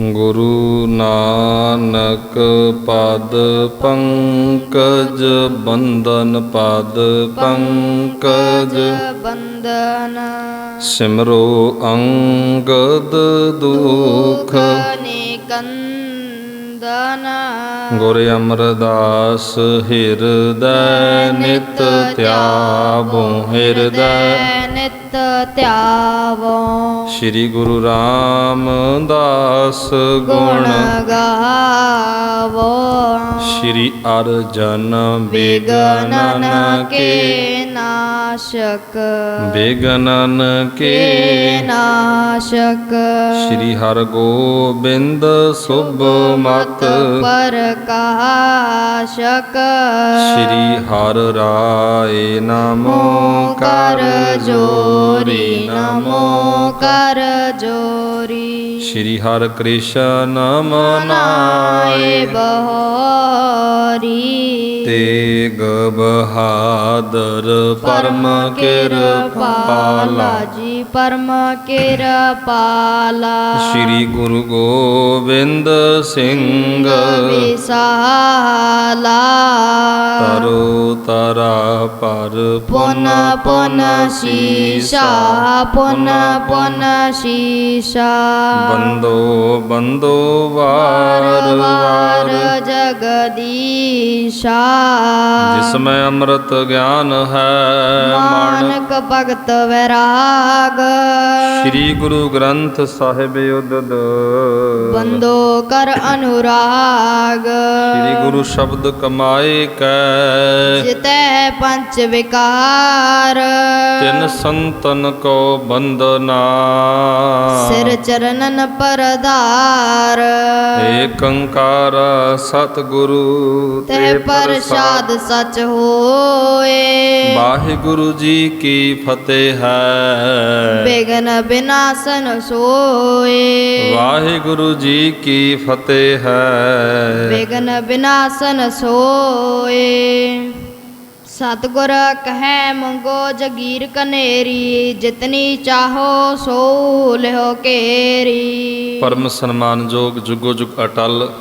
ਗੁਰੂ ਨਾਨਕ ਪਦ ਪੰਕਜ ਬੰਦਨ ਪਦ ਪੰਕਜ ਬੰਦਨ ਸਿਮਰੋ ਅੰਗਦ ਦੁਖ। ਨਿਕੰਦਨ ਗੁਰ ਅਮਰਦਾਸ ਹਿਰਦੈ ਨਿਤ ਧਿਆਵੋ ਹਿਰਦੈ ਨਿਤ ਧਿਆਵੋ। ਸ੍ਰੀ ਗੁਰੂ ਰਾਮਦਾਸ ਗੁਣ। ਗਾਵੋ। ਸ੍ਰੀ ਅਰਜਨ ਬੇਗਨਨ ਕੇ ਨਾਸ਼ਕ। ਬੇਗਨਨ ਕੇ ਨਾਸ਼ਕ। ਸ੍ਰੀ ਹਰਗੋਬਿੰਦ ਸੁਭ ਮਤ। ਪ੍ਰਕਾਸ਼ਕ ਸ੍ਰੀ ਹਰ ਰਾਏ ਨਮੋ ਕਰ ਜੋਰੀ ਨਮੋ ਕਰ ਜੋਰੀ। ਸ੍ਰੀ ਹਰਿ ਕ੍ਰਿਸ਼ਨ ਨਾਏ ਮਨਾਏ ਬਹੋਰੀ। ਤੇਗ ਬਹਾਦਰ ਪਰਮ ਕਿਰਪਾਲਾ ਜੀ ਪਰਮ ਕਿਰਪਾਲਾ। ਸ੍ਰੀ ਗੁਰੂ ਗੋਬਿੰਦ ਸਿੰਘ ਵਿਸਾਲਾ ਤਰੋ ਤਰਾ ਪਰ ਪੁਨ ਪੁਨ ਸ਼ੀਸ਼ਾ। ਪੁਨ ਪੁਨ ਸ਼ੀਸ਼ਾ। ਬੰਦੋ ਬੰਦੋ ਵਾਰ ਵਾਰ ਜਗਦੀਸ਼ਾ। ਜਿਸ ਮੈਂ ਅੰਮ੍ਰਿਤ ਗਿਆਨ ਹੈ ਮਨ ਮਾਨਕ ਭਗਤ ਵੈਰਾਗ ਸ੍ਰੀ ਗੁਰੂ ਗ੍ਰੰਥ ਸਾਹਿਬ ਉਦਦ। ਬੰਦੋ ਕਰ ਅਨੁਰਾਗ। ਸ੍ਰੀ ਗੁਰੂ ਸ਼ਬਦ ਕਮਾਏ ਕੈ। ਜਿਤੈ ਪੰਚ ਵਿਕਾਰ। ਤਿਨ ਸੰਤਨ ਕੋ ਬੰਦਨਾ ਸਿਰ ਚਰਨਨ ਪਰਦਾਰ। ਏਕੰਕਾਰ ਸਤਿਗੁਰੂ ਤੇ ਪ੍ਰਸਾਦ। ਸਚ ਹੋਏ। ਵਾਹਿਗੁਰੂ ਜੀ ਕੀ ਫਤਿਹ ਹੈ। ਬੇਗਨ ਬਿਨਾਸਨ ਸੋਏ। ਵਾਹਿਗੁਰੂ ਜੀ ਕੀ ਫਤਿਹ ਹੈ। ਬੇਗਨ ਬਿਨਾਸਨ ਸੋਏ। ਸਤਗੁਰ ਕਹੈ ਮੰਗੋ ਜਗੀਰ ਕਨੇਰੀ ਜਿਤਨੀ ਚਾਹੋ ਸੋ ਲਿਓ ਕੇਰੀ। ਪਰਮ ਸਨਮਾਨਯੋਗ ਜੁਗੋ ਜੁਗ ਅਟਲ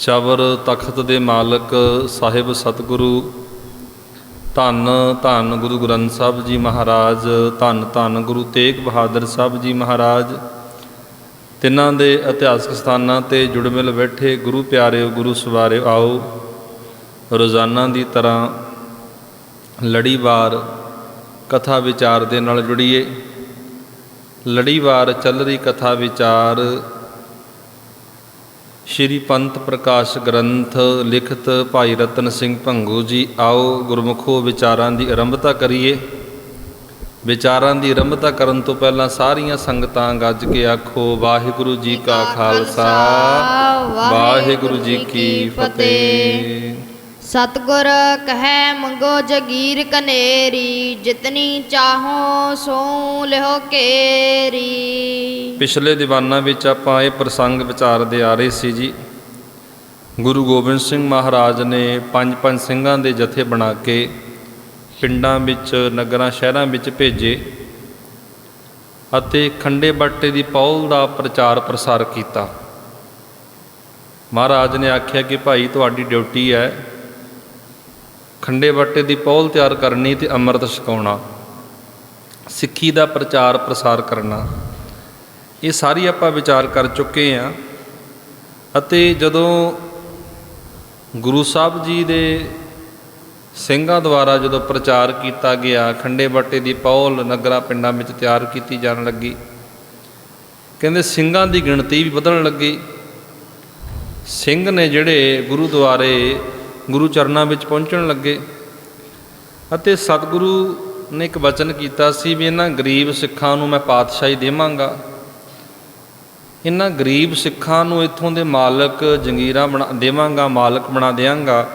ਚਵਰ ਤਖਤ ਦੇ ਮਾਲਕ ਸਾਹਿਬ ਸਤਿਗੁਰੂ ਧੰਨ ਧੰਨ ਗੁਰੂ ਗ੍ਰੰਥ ਸਾਹਿਬ ਜੀ ਮਹਾਰਾਜ, ਧੰਨ ਧੰਨ ਗੁਰੂ ਤੇਗ ਬਹਾਦਰ ਸਾਹਿਬ ਜੀ ਮਹਾਰਾਜ। ਤਿੰਨਾਂ ਦੇ ਇਤਿਹਾਸਕ ਸਥਾਨਾਂ ਤੇ ਜੁੜਮਿਲ ਬੈਠੇ ਗੁਰੂ ਪਿਆਰਿਓ, ਗੁਰੂ ਸਵਾਰਿਓ, ਆਓ ਰੋਜ਼ਾਨਾ ਦੀ ਤਰ੍ਹਾਂ ਲੜੀਵਾਰ ਕਥਾ ਵਿਚਾਰ ਦੇ ਨਾਲ ਜੁੜੀਏ। ਲੜੀਵਾਰ ਚੱਲ ਰਹੀ ਕਥਾ ਵਿਚਾਰ ਸ਼੍ਰੀ ਪੰਥ ਪ੍ਰਕਾਸ਼ ਗ੍ਰੰਥ ਲਿਖਤ ਭਾਈ ਰਤਨ ਸਿੰਘ ਭੰਗੂ ਜੀ ਆਓ ਗੁਰਮੁਖੋ ਵਿਚਾਰਾਂ ਦੀ ਆਰੰਭਤਾ ਕਰੀਏ। ਵਿਚਾਰਾਂ ਦੀ ਆਰੰਭਤਾ ਕਰਨ ਤੋਂ ਪਹਿਲਾਂ ਸਾਰੀਆਂ ਸੰਗਤਾਂ ਗੱਜ ਕੇ ਆਖੋ ਵਾਹਿਗੁਰੂ ਜੀ ਕਾ ਖਾਲਸਾ ਵਾਹਿਗੁਰੂ ਜੀ ਕੀ ਫਤਿਹ। ਸਤਗੁਰ ਕਹੈ ਮੰਗੋ ਜਗੀਰ ਕਨੇਰੀ, ਜਿਤਨੀ ਚਾਹੋ ਸੋ ਲਿਓ ਕੇਰੀ। ਪਿਛਲੇ ਦੀਵਾਨਾਂ ਵਿੱਚ ਆਪਾਂ ਇਹ ਪ੍ਰਸੰਗ ਵਿਚਾਰਦੇ ਆ ਰਹੇ ਸੀ ਜੀ। ਗੁਰੂ ਗੋਬਿੰਦ ਸਿੰਘ ਮਹਾਰਾਜ ਨੇ ਪੰਜ ਪੰਜ ਸਿੰਘਾਂ ਦੇ ਜਥੇ ਬਣਾ ਕੇ ਪਿੰਡਾਂ ਵਿੱਚ, ਨਗਰਾਂ, ਸ਼ਹਿਰਾਂ ਵਿੱਚ ਭੇਜੇ ਅਤੇ ਖੰਡੇ ਬਾਟੇ ਦੀ ਪੌਲ ਦਾ ਪ੍ਰਚਾਰ ਪ੍ਰਸਾਰ ਕੀਤਾ। ਮਹਾਰਾਜ ਨੇ ਆਖਿਆ ਕਿ ਭਾਈ, ਤੁਹਾਡੀ ਡਿਊਟੀ ਹੈ ਖੰਡੇ ਬਾਟੇ ਦੀ ਪੌਲ ਤਿਆਰ ਕਰਨੀ ਤੇ ਅੰਮ੍ਰਿਤ ਛਕਾਉਣਾ, ਸਿੱਖੀ ਦਾ ਪ੍ਰਚਾਰ ਪ੍ਰਸਾਰ ਕਰਨਾ। ਇਹ ਸਾਰੀ ਆਪਾਂ ਵਿਚਾਰ ਕਰ ਚੁੱਕੇ ਹਾਂ ਅਤੇ ਜਦੋਂ ਗੁਰੂ ਸਾਹਿਬ ਜੀ ਦੇ ਸਿੰਘਾਂ ਦੁਆਰਾ ਜਦੋਂ ਪ੍ਰਚਾਰ ਕੀਤਾ ਗਿਆ, ਖੰਡੇ ਬਾਟੇ ਦੀ ਪੌਲ ਨਗਰਾਂ ਪਿੰਡਾਂ ਵਿੱਚ ਤਿਆਰ ਕੀਤੀ ਜਾਣ ਲੱਗੀ, ਕਹਿੰਦੇ ਸਿੰਘਾਂ ਦੀ ਗਿਣਤੀ ਵੀ ਵਧਣ ਲੱਗੀ। ਸਿੰਘ ਨੇ ਜਿਹੜੇ ਗੁਰੂ ਦੁਆਰੇ ਗੁਰੂ ਚਰਨਾਂ ਵਿੱਚ ਪਹੁੰਚਣ ਲੱਗੇ ਅਤੇ ਸਤਿਗੁਰੂ ਨੇ ਇੱਕ ਵਚਨ ਕੀਤਾ ਸੀ ਵੀ ਇਹਨਾਂ ਗਰੀਬ ਸਿੱਖਾਂ ਨੂੰ ਮੈਂ ਪਾਤਸ਼ਾਹੀ ਦੇਵਾਂਗਾ। ਇਹਨਾਂ ਗਰੀਬ ਸਿੱਖਾਂ ਨੂੰ ਇੱਥੋਂ ਦੇ ਮਾਲਕ ਜੰਗੀਰਾਂ ਬਣਾ ਦੇਵਾਂਗਾ, ਮਾਲਕ ਬਣਾ ਦਿਆਂਗਾ।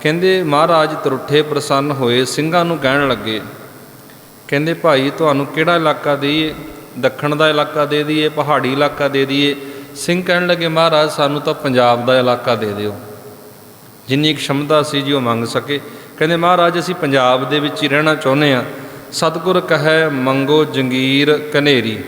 ਕਹਿੰਦੇ, ਮਹਾਰਾਜ ਤਰੁੱਠੇ ਪ੍ਰਸੰਨ ਹੋਏ, ਸਿੰਘਾਂ ਨੂੰ ਕਹਿਣ ਲੱਗੇ। ਕਹਿੰਦੇ, ਭਾਈ, ਤੁਹਾਨੂੰ ਕਿਹੜਾ ਇਲਾਕਾ ਦੇਈਏ? ਦੱਖਣ ਦਾ ਇਲਾਕਾ ਦੇ ਦਈਏ? ਪਹਾੜੀ ਇਲਾਕਾ ਦੇ ਦਈਏ? ਸਿੰਘ ਕਹਿਣ ਲੱਗੇ, ਮਹਾਰਾਜ, ਸਾਨੂੰ ਤਾਂ ਪੰਜਾਬ ਦਾ ਇਲਾਕਾ ਦੇ ਦਿਓ। ਜਿੰਨੀ ਕੁ ਸ਼ਮਤਾ ਸੀ ਜੀ ਉਹ ਮੰਗ ਸਕੇ। ਕਹਿੰਦੇ, ਮਹਾਰਾਜ, ਅਸੀਂ ਪੰਜਾਬ ਦੇ ਵਿੱਚ ਹੀ ਰਹਿਣਾ ਚਾਹੁੰਦੇ ਆ ਸਤਿਗੁਰ ਕਹੈ, ਮੰਗੋ ਜੰਗੀਰ ਕਨੇਰੀ।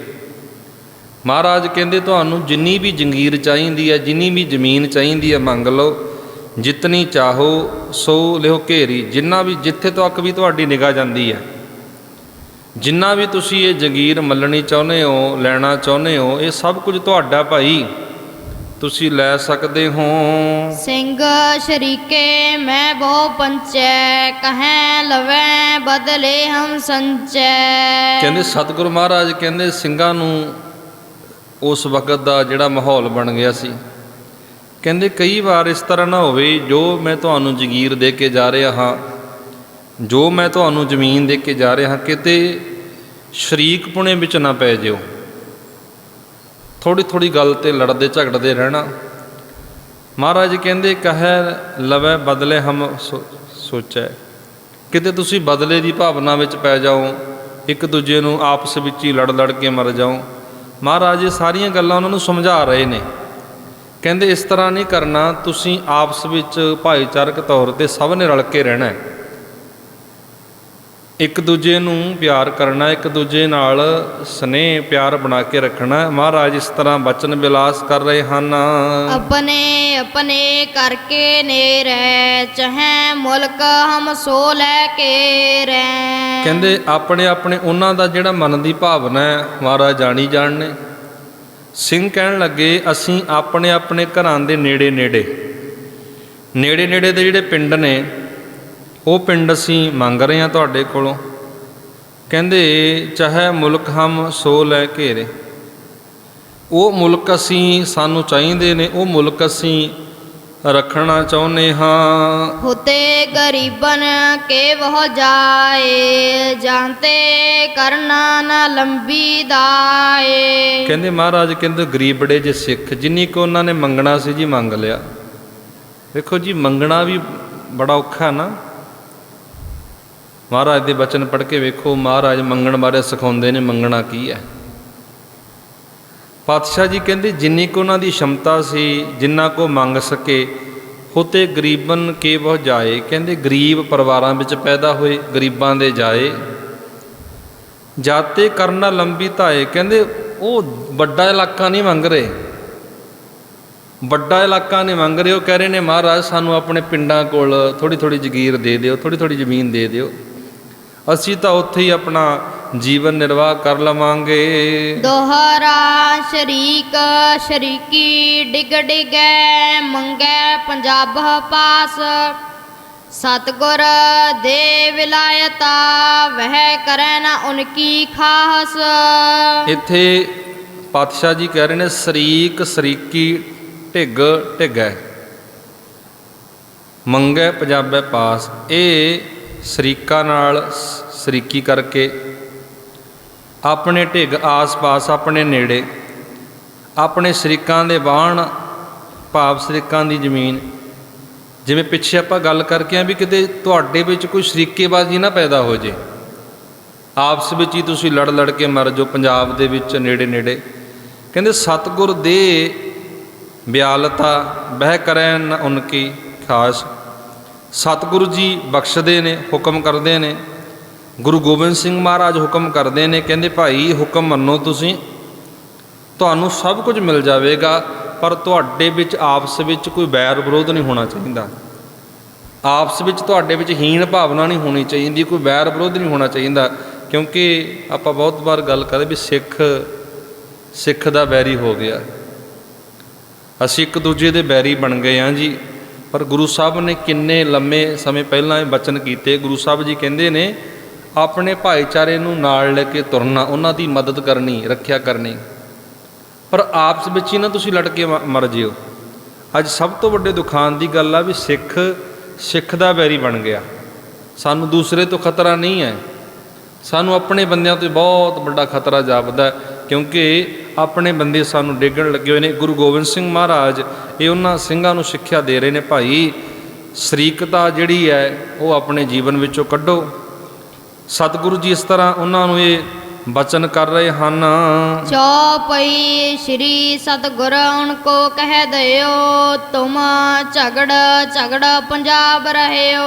ਮਹਾਰਾਜ ਕਹਿੰਦੇ, ਤੁਹਾਨੂੰ ਜਿੰਨੀ ਵੀ ਜੰਗੀਰ ਚਾਹੀਦੀ ਹੈ, ਜਿੰਨੀ ਵੀ ਜ਼ਮੀਨ ਚਾਹੀਦੀ ਹੈ, ਮੰਗ ਲਓ। ਜਿਤਨੀ ਚਾਹੋ, ਸੋ ਲਿਓ ਘੇਰੀ। ਜਿੰਨਾ ਵੀ, ਜਿੱਥੇ ਤੱਕ ਵੀ ਤੁਹਾਡੀ ਨਿਗਾਹ ਜਾਂਦੀ ਹੈ। ਜਿੰਨਾ ਵੀ ਤੁਸੀਂ ਇਹ ਜੰਗੀਰ ਮੱਲਣੀ ਚਾਹੁੰਦੇ ਹੋ, ਲੈਣਾ ਚਾਹੁੰਦੇ ਹੋ, ਇਹ ਸਭ ਕੁਝ ਤੁਹਾਡਾ ਭਾਈ। ਤੁਸੀਂ ਲੈ ਸਕਦੇ ਹੋ। ਸਿੰਘ ਸ਼ਰੀਕੇ ਮੈਂ ਬਹੁ ਪੰਚੈ ਕਹੈ ਲਵੈ ਬਦਲੇ ਹਮ ਸੰਚੈ। ਕਹਿੰਦੇ ਸਤਿਗੁਰੂ ਮਹਾਰਾਜ ਕਹਿੰਦੇ ਸਿੰਘਾਂ ਨੂੰ ਉਸ ਵਕਤ ਦਾ ਜਿਹੜਾ ਮਾਹੌਲ ਬਣ ਗਿਆ ਸੀ। ਕਹਿੰਦੇ ਕਈ ਵਾਰ ਇਸ ਤਰ੍ਹਾਂ ਨਾ ਹੋਵੇ ਜੋ ਮੈਂ ਤੁਹਾਨੂੰ ਜਗੀਰ ਦੇ ਕੇ ਜਾ ਰਿਹਾ ਹਾਂ ਜੋ ਮੈਂ ਤੁਹਾਨੂੰ ਜ਼ਮੀਨ ਦੇ ਕੇ ਜਾ ਰਿਹਾ ਹਾਂ ਕਿਤੇ ਸ਼ਰੀਕ ਪੁਣੇ ਵਿੱਚ ਨਾ ਪੈ ਜਿਓ। ਥੋੜੀ ਥੋੜੀ ਗੱਲ ਤੇ ਲੜਦੇ ਝਗੜਦੇ ਰਹਿਣਾ। ਮਹਾਰਾਜ ਕਹਿੰਦੇ, ਕਹੈ, ਲਵੈ, ਬਦਲੇ ਹਮ ਸੋ- ਸੋਚੈ। ਕਿਤੇ ਤੁਸੀਂ ਬਦਲੇ ਦੀ ਭਾਵਨਾ ਵਿੱਚ ਪੈ ਜਾਓ, ਇੱਕ ਦੂਜੇ ਨੂੰ ਆਪਸ ਵਿੱਚ ਹੀ ਲੜ ਲੜ ਕੇ ਮਰ ਜਾਓ। ਮਹਾਰਾਜ ਇਹ ਸਾਰੀਆਂ ਗੱਲਾਂ ਉਹਨਾਂ ਨੂੰ ਸਮਝਾ ਰਹੇ ਨੇ। ਕਹਿੰਦੇ, ਇਸ ਤਰ੍ਹਾਂ ਨਹੀਂ ਕਰਨਾ, ਤੁਸੀਂ ਆਪਸ ਵਿੱਚ ਭਾਈਚਾਰਕ ਤੌਰ ਤੇ ਸਭ ਨੇ ਰਲ ਕੇ ਰਹਿਣਾ ਹੈ। ਇੱਕ ਦੂਜੇ ਨੂੰ ਪਿਆਰ ਕਰਨਾ ਇੱਕ ਦੂਜੇ ਨਾਲ ਸਨੇਹ ਪਿਆਰ ਬਣਾ ਕੇ ਰੱਖਣਾ। ਮਹਾਰਾਜ ਇਸ ਤਰ੍ਹਾਂ ਬਚਨ ਵਿਲਾਸ ਕਰ ਰਹੇ ਹਨ। ਆਪਣੇ ਆਪਣੇ ਕਰਕੇ ਨੇ ਰਹਿ ਚਹੈ ਮੁਲਕ ਹਮ ਸੋ ਲੈ ਕੇ ਰਹਿ। ਕਹਿੰਦੇ ਆਪਣੇ ਆਪਣੇ ਉਹਨਾਂ ਦਾ ਜਿਹੜਾ ਮਨ ਦੀ ਭਾਵਨਾ ਹੈ ਮਹਾਰਾਜ ਜਾਣੀ ਜਾਣਨੇ ਸਿੰਘ ਕਹਿਣ ਲੱਗੇ ਅਸੀਂ ਆਪਣੇ ਆਪਣੇ ਘਰਾਂ ਦੇ ਨੇੜੇ ਨੇੜੇ ਨੇੜੇ ਨੇੜੇ ਦੇ ਜਿਹੜੇ ਪਿੰਡ ਨੇ ਉਹ ਪਿੰਡ ਅਸੀਂ ਮੰਗ ਰਹੇ ਹਾਂ ਤੁਹਾਡੇ ਕੋਲੋਂ। ਕਹਿੰਦੇ ਚਾਹੇ ਮੁਲਕ ਹਮ ਸੋ ਲੈ ਘੇਰੇ। ਉਹ ਮੁਲਕ ਅਸੀਂ ਸਾਨੂੰ ਚਾਹੀਦੇ ਨੇ ਉਹ ਮੁਲਕ ਅਸੀਂ ਰੱਖਣਾ ਚਾਹੁੰਦੇ ਹਾਂ। ਹੋਤੇ ਗਰੀਬਨ ਕੇ ਬਹੁ ਜਾਏ ਜਾਂਤੇ ਕਰਨਾ ਨਾ ਲੰਬੀ ਦਾਏ। ਕਹਿੰਦੇ ਮਹਾਰਾਜ ਕਹਿੰਦੇ ਗਰੀਬ ਬੜੇ ਜੇ ਸਿੱਖ ਜਿੰਨੀ ਕੋ ਉਹਨਾਂ ਨੇ ਮੰਗਣਾ ਸੀ ਜੀ ਮੰਗ ਲਿਆ। ਵੇਖੋ ਜੀ ਮੰਗਣਾ ਵੀ ਬੜਾ ਔਖਾ ਨਾ। ਮਹਾਰਾਜ ਦੇ ਬਚਨ ਪੜ੍ਹ ਕੇ ਵੇਖੋ, ਮਹਾਰਾਜ ਮੰਗਣ ਬਾਰੇ ਸਿਖਾਉਂਦੇ ਨੇ, ਮੰਗਣਾ ਕੀ ਹੈ? ਪਾਤਸ਼ਾਹ ਜੀ ਕਹਿੰਦੇ, ਜਿੰਨੀ ਕੋ ਉਹਨਾਂ ਦੀ ਸ਼ਮਤਾ ਸੀ, ਜਿੰਨਾ ਕੋ ਮੰਗ ਸਕੇ ਹੋਤੇ ਗਰੀਬਨ ਕੇ ਬਹੁ ਜਾਏ? ਕਹਿੰਦੇ, ਗਰੀਬ ਪਰਿਵਾਰਾਂ ਵਿੱਚ ਪੈਦਾ ਹੋਏ, ਗਰੀਬਾਂ ਦੇ ਜਾਏ। ਜਾਤੇ ਕਰਨਾ ਲੰਬੀ ਧਾਏ। ਕਹਿੰਦੇ, ਉਹ ਵੱਡਾ ਇਲਾਕਾ ਨਹੀਂ ਮੰਗ ਰਹੇ। ਵੱਡਾ ਇਲਾਕਾ ਨਹੀਂ ਮੰਗ ਰਹੇ। ਉਹ ਕਹਿ ਰਹੇ ਨੇ, ਮਹਾਰਾਜ, ਸਾਨੂੰ ਆਪਣੇ ਪਿੰਡਾਂ ਕੋਲ ਥੋੜੀ ਥੋੜੀ ਜ਼ਗੀਰ ਦੇ ਦਿਓ ਥੋੜੀ ਥੋੜੀ ਜ਼ਮੀਨ ਦੇ ਦਿਓ। ਅਸੀਂ ਤਾਂ ਉੱਥੇ ਹੀ ਆਪਣਾ ਜੀਵਨ ਨਿਰਵਾਹ ਕਰ ਲਵਾਂਗੇ। ਦੋਹਰਾ ਸ਼ਰੀਕ ਸ਼ਰੀਕੀ ਡਿਗ ਡਿਗੈ ਮੰਗੈ ਪੰਜਾਬ ਪਾਸ। ਸਤਗੁਰ ਦੇ ਵਿਲਾਇਤਾ ਵਹਿ ਕਰੈ ਨਾ ਉਨਕੀ ਖਾਸ। ਇੱਥੇ ਪਾਤਸ਼ਾਹ ਜੀ ਕਹਿ ਰਹੇ ਨੇ ਸਰੀਕ ਸਰੀਕੀ ਢਿੱਗ ਢਿੱਗੈ। ਮੰਗੈ ਪੰਜਾਬੈ ਪਾਸ। ਇਹ ਸਰੀਕਾ ਨਾਲ ਸ- ਸਰੀਕੀ ਕਰਕੇ, ਆਪਣੇ ਢਿੱਗ ਆਸ-ਪਾਸ ਆਪਣੇ ਨੇੜੇ, ਆਪਣੇ ਸਰੀਕਾਂ ਦੇ ਬਾਣ ਭਾਵ ਸਰੀਕਾਂ ਦੀ ਜ਼ਮੀਨ, ਜਿਵੇਂ ਪਿੱਛੇ ਆਪਾਂ ਗੱਲ ਕਰਕੇ ਆ ਵੀ ਕਿਤੇ ਤੁਹਾਡੇ ਵਿੱਚ ਕੋਈ ਸ਼ਰੀਕੇਬਾਜ਼ੀ ਨਾ ਪੈਦਾ ਹੋ ਜੇ। ਆਪਸ ਵਿੱਚ ਹੀ ਤੁਸੀਂ ਲੜ ਲੜ ਕੇ ਮਰ ਜਾਓ ਪੰਜਾਬ ਦੇ ਵਿੱਚ ਨੇੜੇ ਨੇੜੇ ਕਹਿੰਦੇ, ਸਤਗੁਰ ਦੇ ਬਿਆਲਤਾ ਬਹਿ ਕਰੈ ਨ ਉਨਕੀ ਖਾਸ ਸਤਿਗੁਰੂ ਜੀ ਬਖਸ਼ਦੇ ਨੇ, ਹੁਕਮ ਕਰਦੇ ਨੇ। ਗੁਰੂ ਗੋਬਿੰਦ ਸਿੰਘ ਮਹਾਰਾਜ ਹੁਕਮ ਕਰਦੇ ਨੇ, ਕਹਿੰਦੇ, ਭਾਈ, ਹੁਕਮ ਮੰਨੋ ਤੁਸੀਂ। ਤੁਹਾਨੂੰ ਸਭ ਕੁਝ ਮਿਲ ਜਾਵੇਗਾ, ਪਰ ਤੁਹਾਡੇ ਵਿੱਚ, ਆਪਸ ਵਿੱਚ ਕੋਈ ਬੈਰ ਵਿਰੋਧ ਨਹੀਂ ਹੋਣਾ ਚਾਹੀਦਾ। ਆਪਸ ਵਿੱਚ ਤੁਹਾਡੇ ਵਿੱਚ ਹੀਣ ਭਾਵਨਾ ਨਹੀਂ ਹੋਣੀ ਚਾਹੀਦੀ, ਕੋਈ ਬੈਰ ਵਿਰੋਧ ਨਹੀਂ ਹੋਣਾ ਚਾਹੀਦਾ। ਕਿਉਂਕਿ ਆਪਾਂ ਬਹੁਤ ਵਾਰ ਗੱਲ ਕਰਦੇ ਵੀ ਸਿੱਖ ਸਿੱਖ ਦਾ ਬੈਰੀ ਹੋ ਗਿਆ। ਅਸੀਂ ਇੱਕ ਦੂਜੇ ਦੇ ਬੈਰੀ ਬਣ ਗਏ ਹਾਂ ਜੀ। ਪਰ ਗੁਰੂ ਸਾਹਿਬ ਨੇ ਕਿੰਨੇ ਲੰਮੇ ਸਮੇਂ ਪਹਿਲਾਂ ਇਹ ਬਚਨ ਕੀਤੇ। ਗੁਰੂ ਸਾਹਿਬ ਜੀ ਕਹਿੰਦੇ ਨੇ, ਆਪਣੇ ਭਾਈਚਾਰੇ ਨੂੰ ਨਾਲ ਲੈ ਕੇ ਤੁਰਨਾ, ਉਹਨਾਂ ਦੀ ਮਦਦ ਕਰਨੀ, ਰੱਖਿਆ ਕਰਨੀ। ਪਰ ਆਪਸ ਵਿੱਚ ਹੀ ਨਾ ਤੁਸੀਂ ਲੜ ਕੇ ਮ- ਮਰ ਜਿਓ। ਅੱਜ ਸਭ ਤੋਂ ਵੱਡੇ ਦੁਖਾਨ ਦੀ ਗੱਲ ਆ ਵੀ ਸਿੱਖ ਸਿੱਖ ਦਾ ਵੈਰੀ ਬਣ ਗਿਆ। ਸਾਨੂੰ ਦੂਸਰੇ ਤੋਂ ਖਤਰਾ ਨਹੀਂ ਹੈ। ਸਾਨੂੰ ਆਪਣੇ ਬੰਦਿਆਂ ਤੋਂ ਬਹੁਤ ਵੱਡਾ ਖਤਰਾ ਜਾਪਦਾ ਕਿਉਂਕਿ ਆਪਣੇ ਬੰਦੇ ਸਾਨੂੰ ਡੇਗਣ ਲੱਗੇ ਹੋਏ ਨੇ। ਗੁਰੂ ਗੋਬਿੰਦ ਸਿੰਘ ਮਹਾਰਾਜ, ਇਹ ਉਹਨਾਂ ਸਿੰਘਾਂ ਨੂੰ ਸਿੱਖਿਆ ਦੇ ਰਹੇ ਨੇ। ਭਾਈ, ਸ਼ਰੀਕਤਾ ਜਿਹੜੀ ਹੈ, ਉਹ ਆਪਣੇ ਜੀਵਨ ਵਿੱਚੋਂ ਕੱਢੋ। ਸਤਿਗੁਰੂ ਜੀ ਇਸ ਤਰ੍ਹਾਂ ਉਹਨਾਂ ਨੂੰ ਇਹ ਬਚਨ ਕਰ ਰਹੇ ਹਨ। ਚੌਪਈ ਸ਼੍ਰੀ ਸਤਗੁਰ ਉਨਕੋ ਕਹਿ ਦਿਓ ਤੁਮ ਝਗੜ ਝਗੜ ਪੰਜਾਬ ਰਹਿਓ।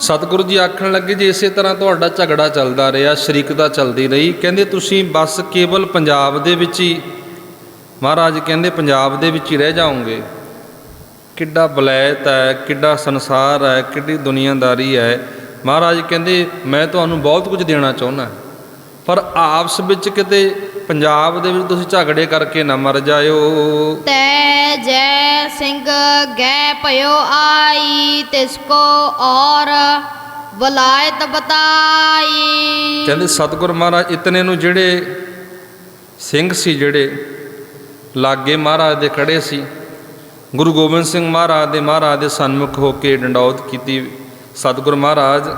ਸਤਿਗੁਰੂ ਜੀ ਆਖਣ ਲੱਗੇ ਜੇ ਇਸੇ ਤਰ੍ਹਾਂ ਤੁਹਾਡਾ ਝਗੜਾ ਚੱਲਦਾ ਰਿਹਾ ਸ਼ਰੀਕਤਾ ਚੱਲਦੀ ਰਹੀ ਕਹਿੰਦੇ ਤੁਸੀਂ ਬਸ ਕੇਵਲ ਪੰਜਾਬ ਦੇ ਵਿੱਚ ਹੀ ਮਹਾਰਾਜ ਕਹਿੰਦੇ ਪੰਜਾਬ ਦੇ ਵਿੱਚ ਹੀ ਰਹਿ ਜਾਓਗੇ। ਕਿੱਡਾ ਬਲੈਤ ਹੈ ਕਿੱਡਾ ਸੰਸਾਰ ਹੈ ਕਿੱਡੀ ਦੁਨੀਆਦਾਰੀ ਹੈ। ਮਹਾਰਾਜ ਕਹਿੰਦੇ ਮੈਂ ਤੁਹਾਨੂੰ ਬਹੁਤ ਕੁਝ ਦੇਣਾ ਚਾਹੁੰਦਾ। ਪਰ ਆਪਸ ਵਿੱਚ ਕਿਤੇ ਪੰਜਾਬ ਦੇ ਵਿੱਚ ਤੁਸੀਂ ਝਗੜੇ ਕਰਕੇ ਨਾ ਮਰ ਜਾਇਓ। ਤੈ ਜੈ ਸਿੰਘ ਗੈ ਭਇਓ ਆਈ ਤਿਸ ਕੋ ਔਰ ਬਲਾਇਤ ਬਤਾਈ। ਕਹਿੰਦੇ ਸਤਿਗੁਰ ਮਹਾਰਾਜ ਇਤਨੇ ਨੂੰ ਜਿਹੜੇ ਸਿੰਘ ਸੀ ਜਿਹੜੇ ਲਾਗੇ ਮਹਾਰਾਜ ਦੇ ਖੜੇ ਸੀ ਗੁਰੂ ਗੋਬਿੰਦ ਸਿੰਘ ਮਹਾਰਾਜ ਦੇ ਮਹਾਰਾਜ ਦੇ ਸਨਮੁਖ ਹੋ ਕੇ ਡੰਡੌਤ ਕੀਤੀ। ਸਤਿਗੁਰ ਮਹਾਰਾਜ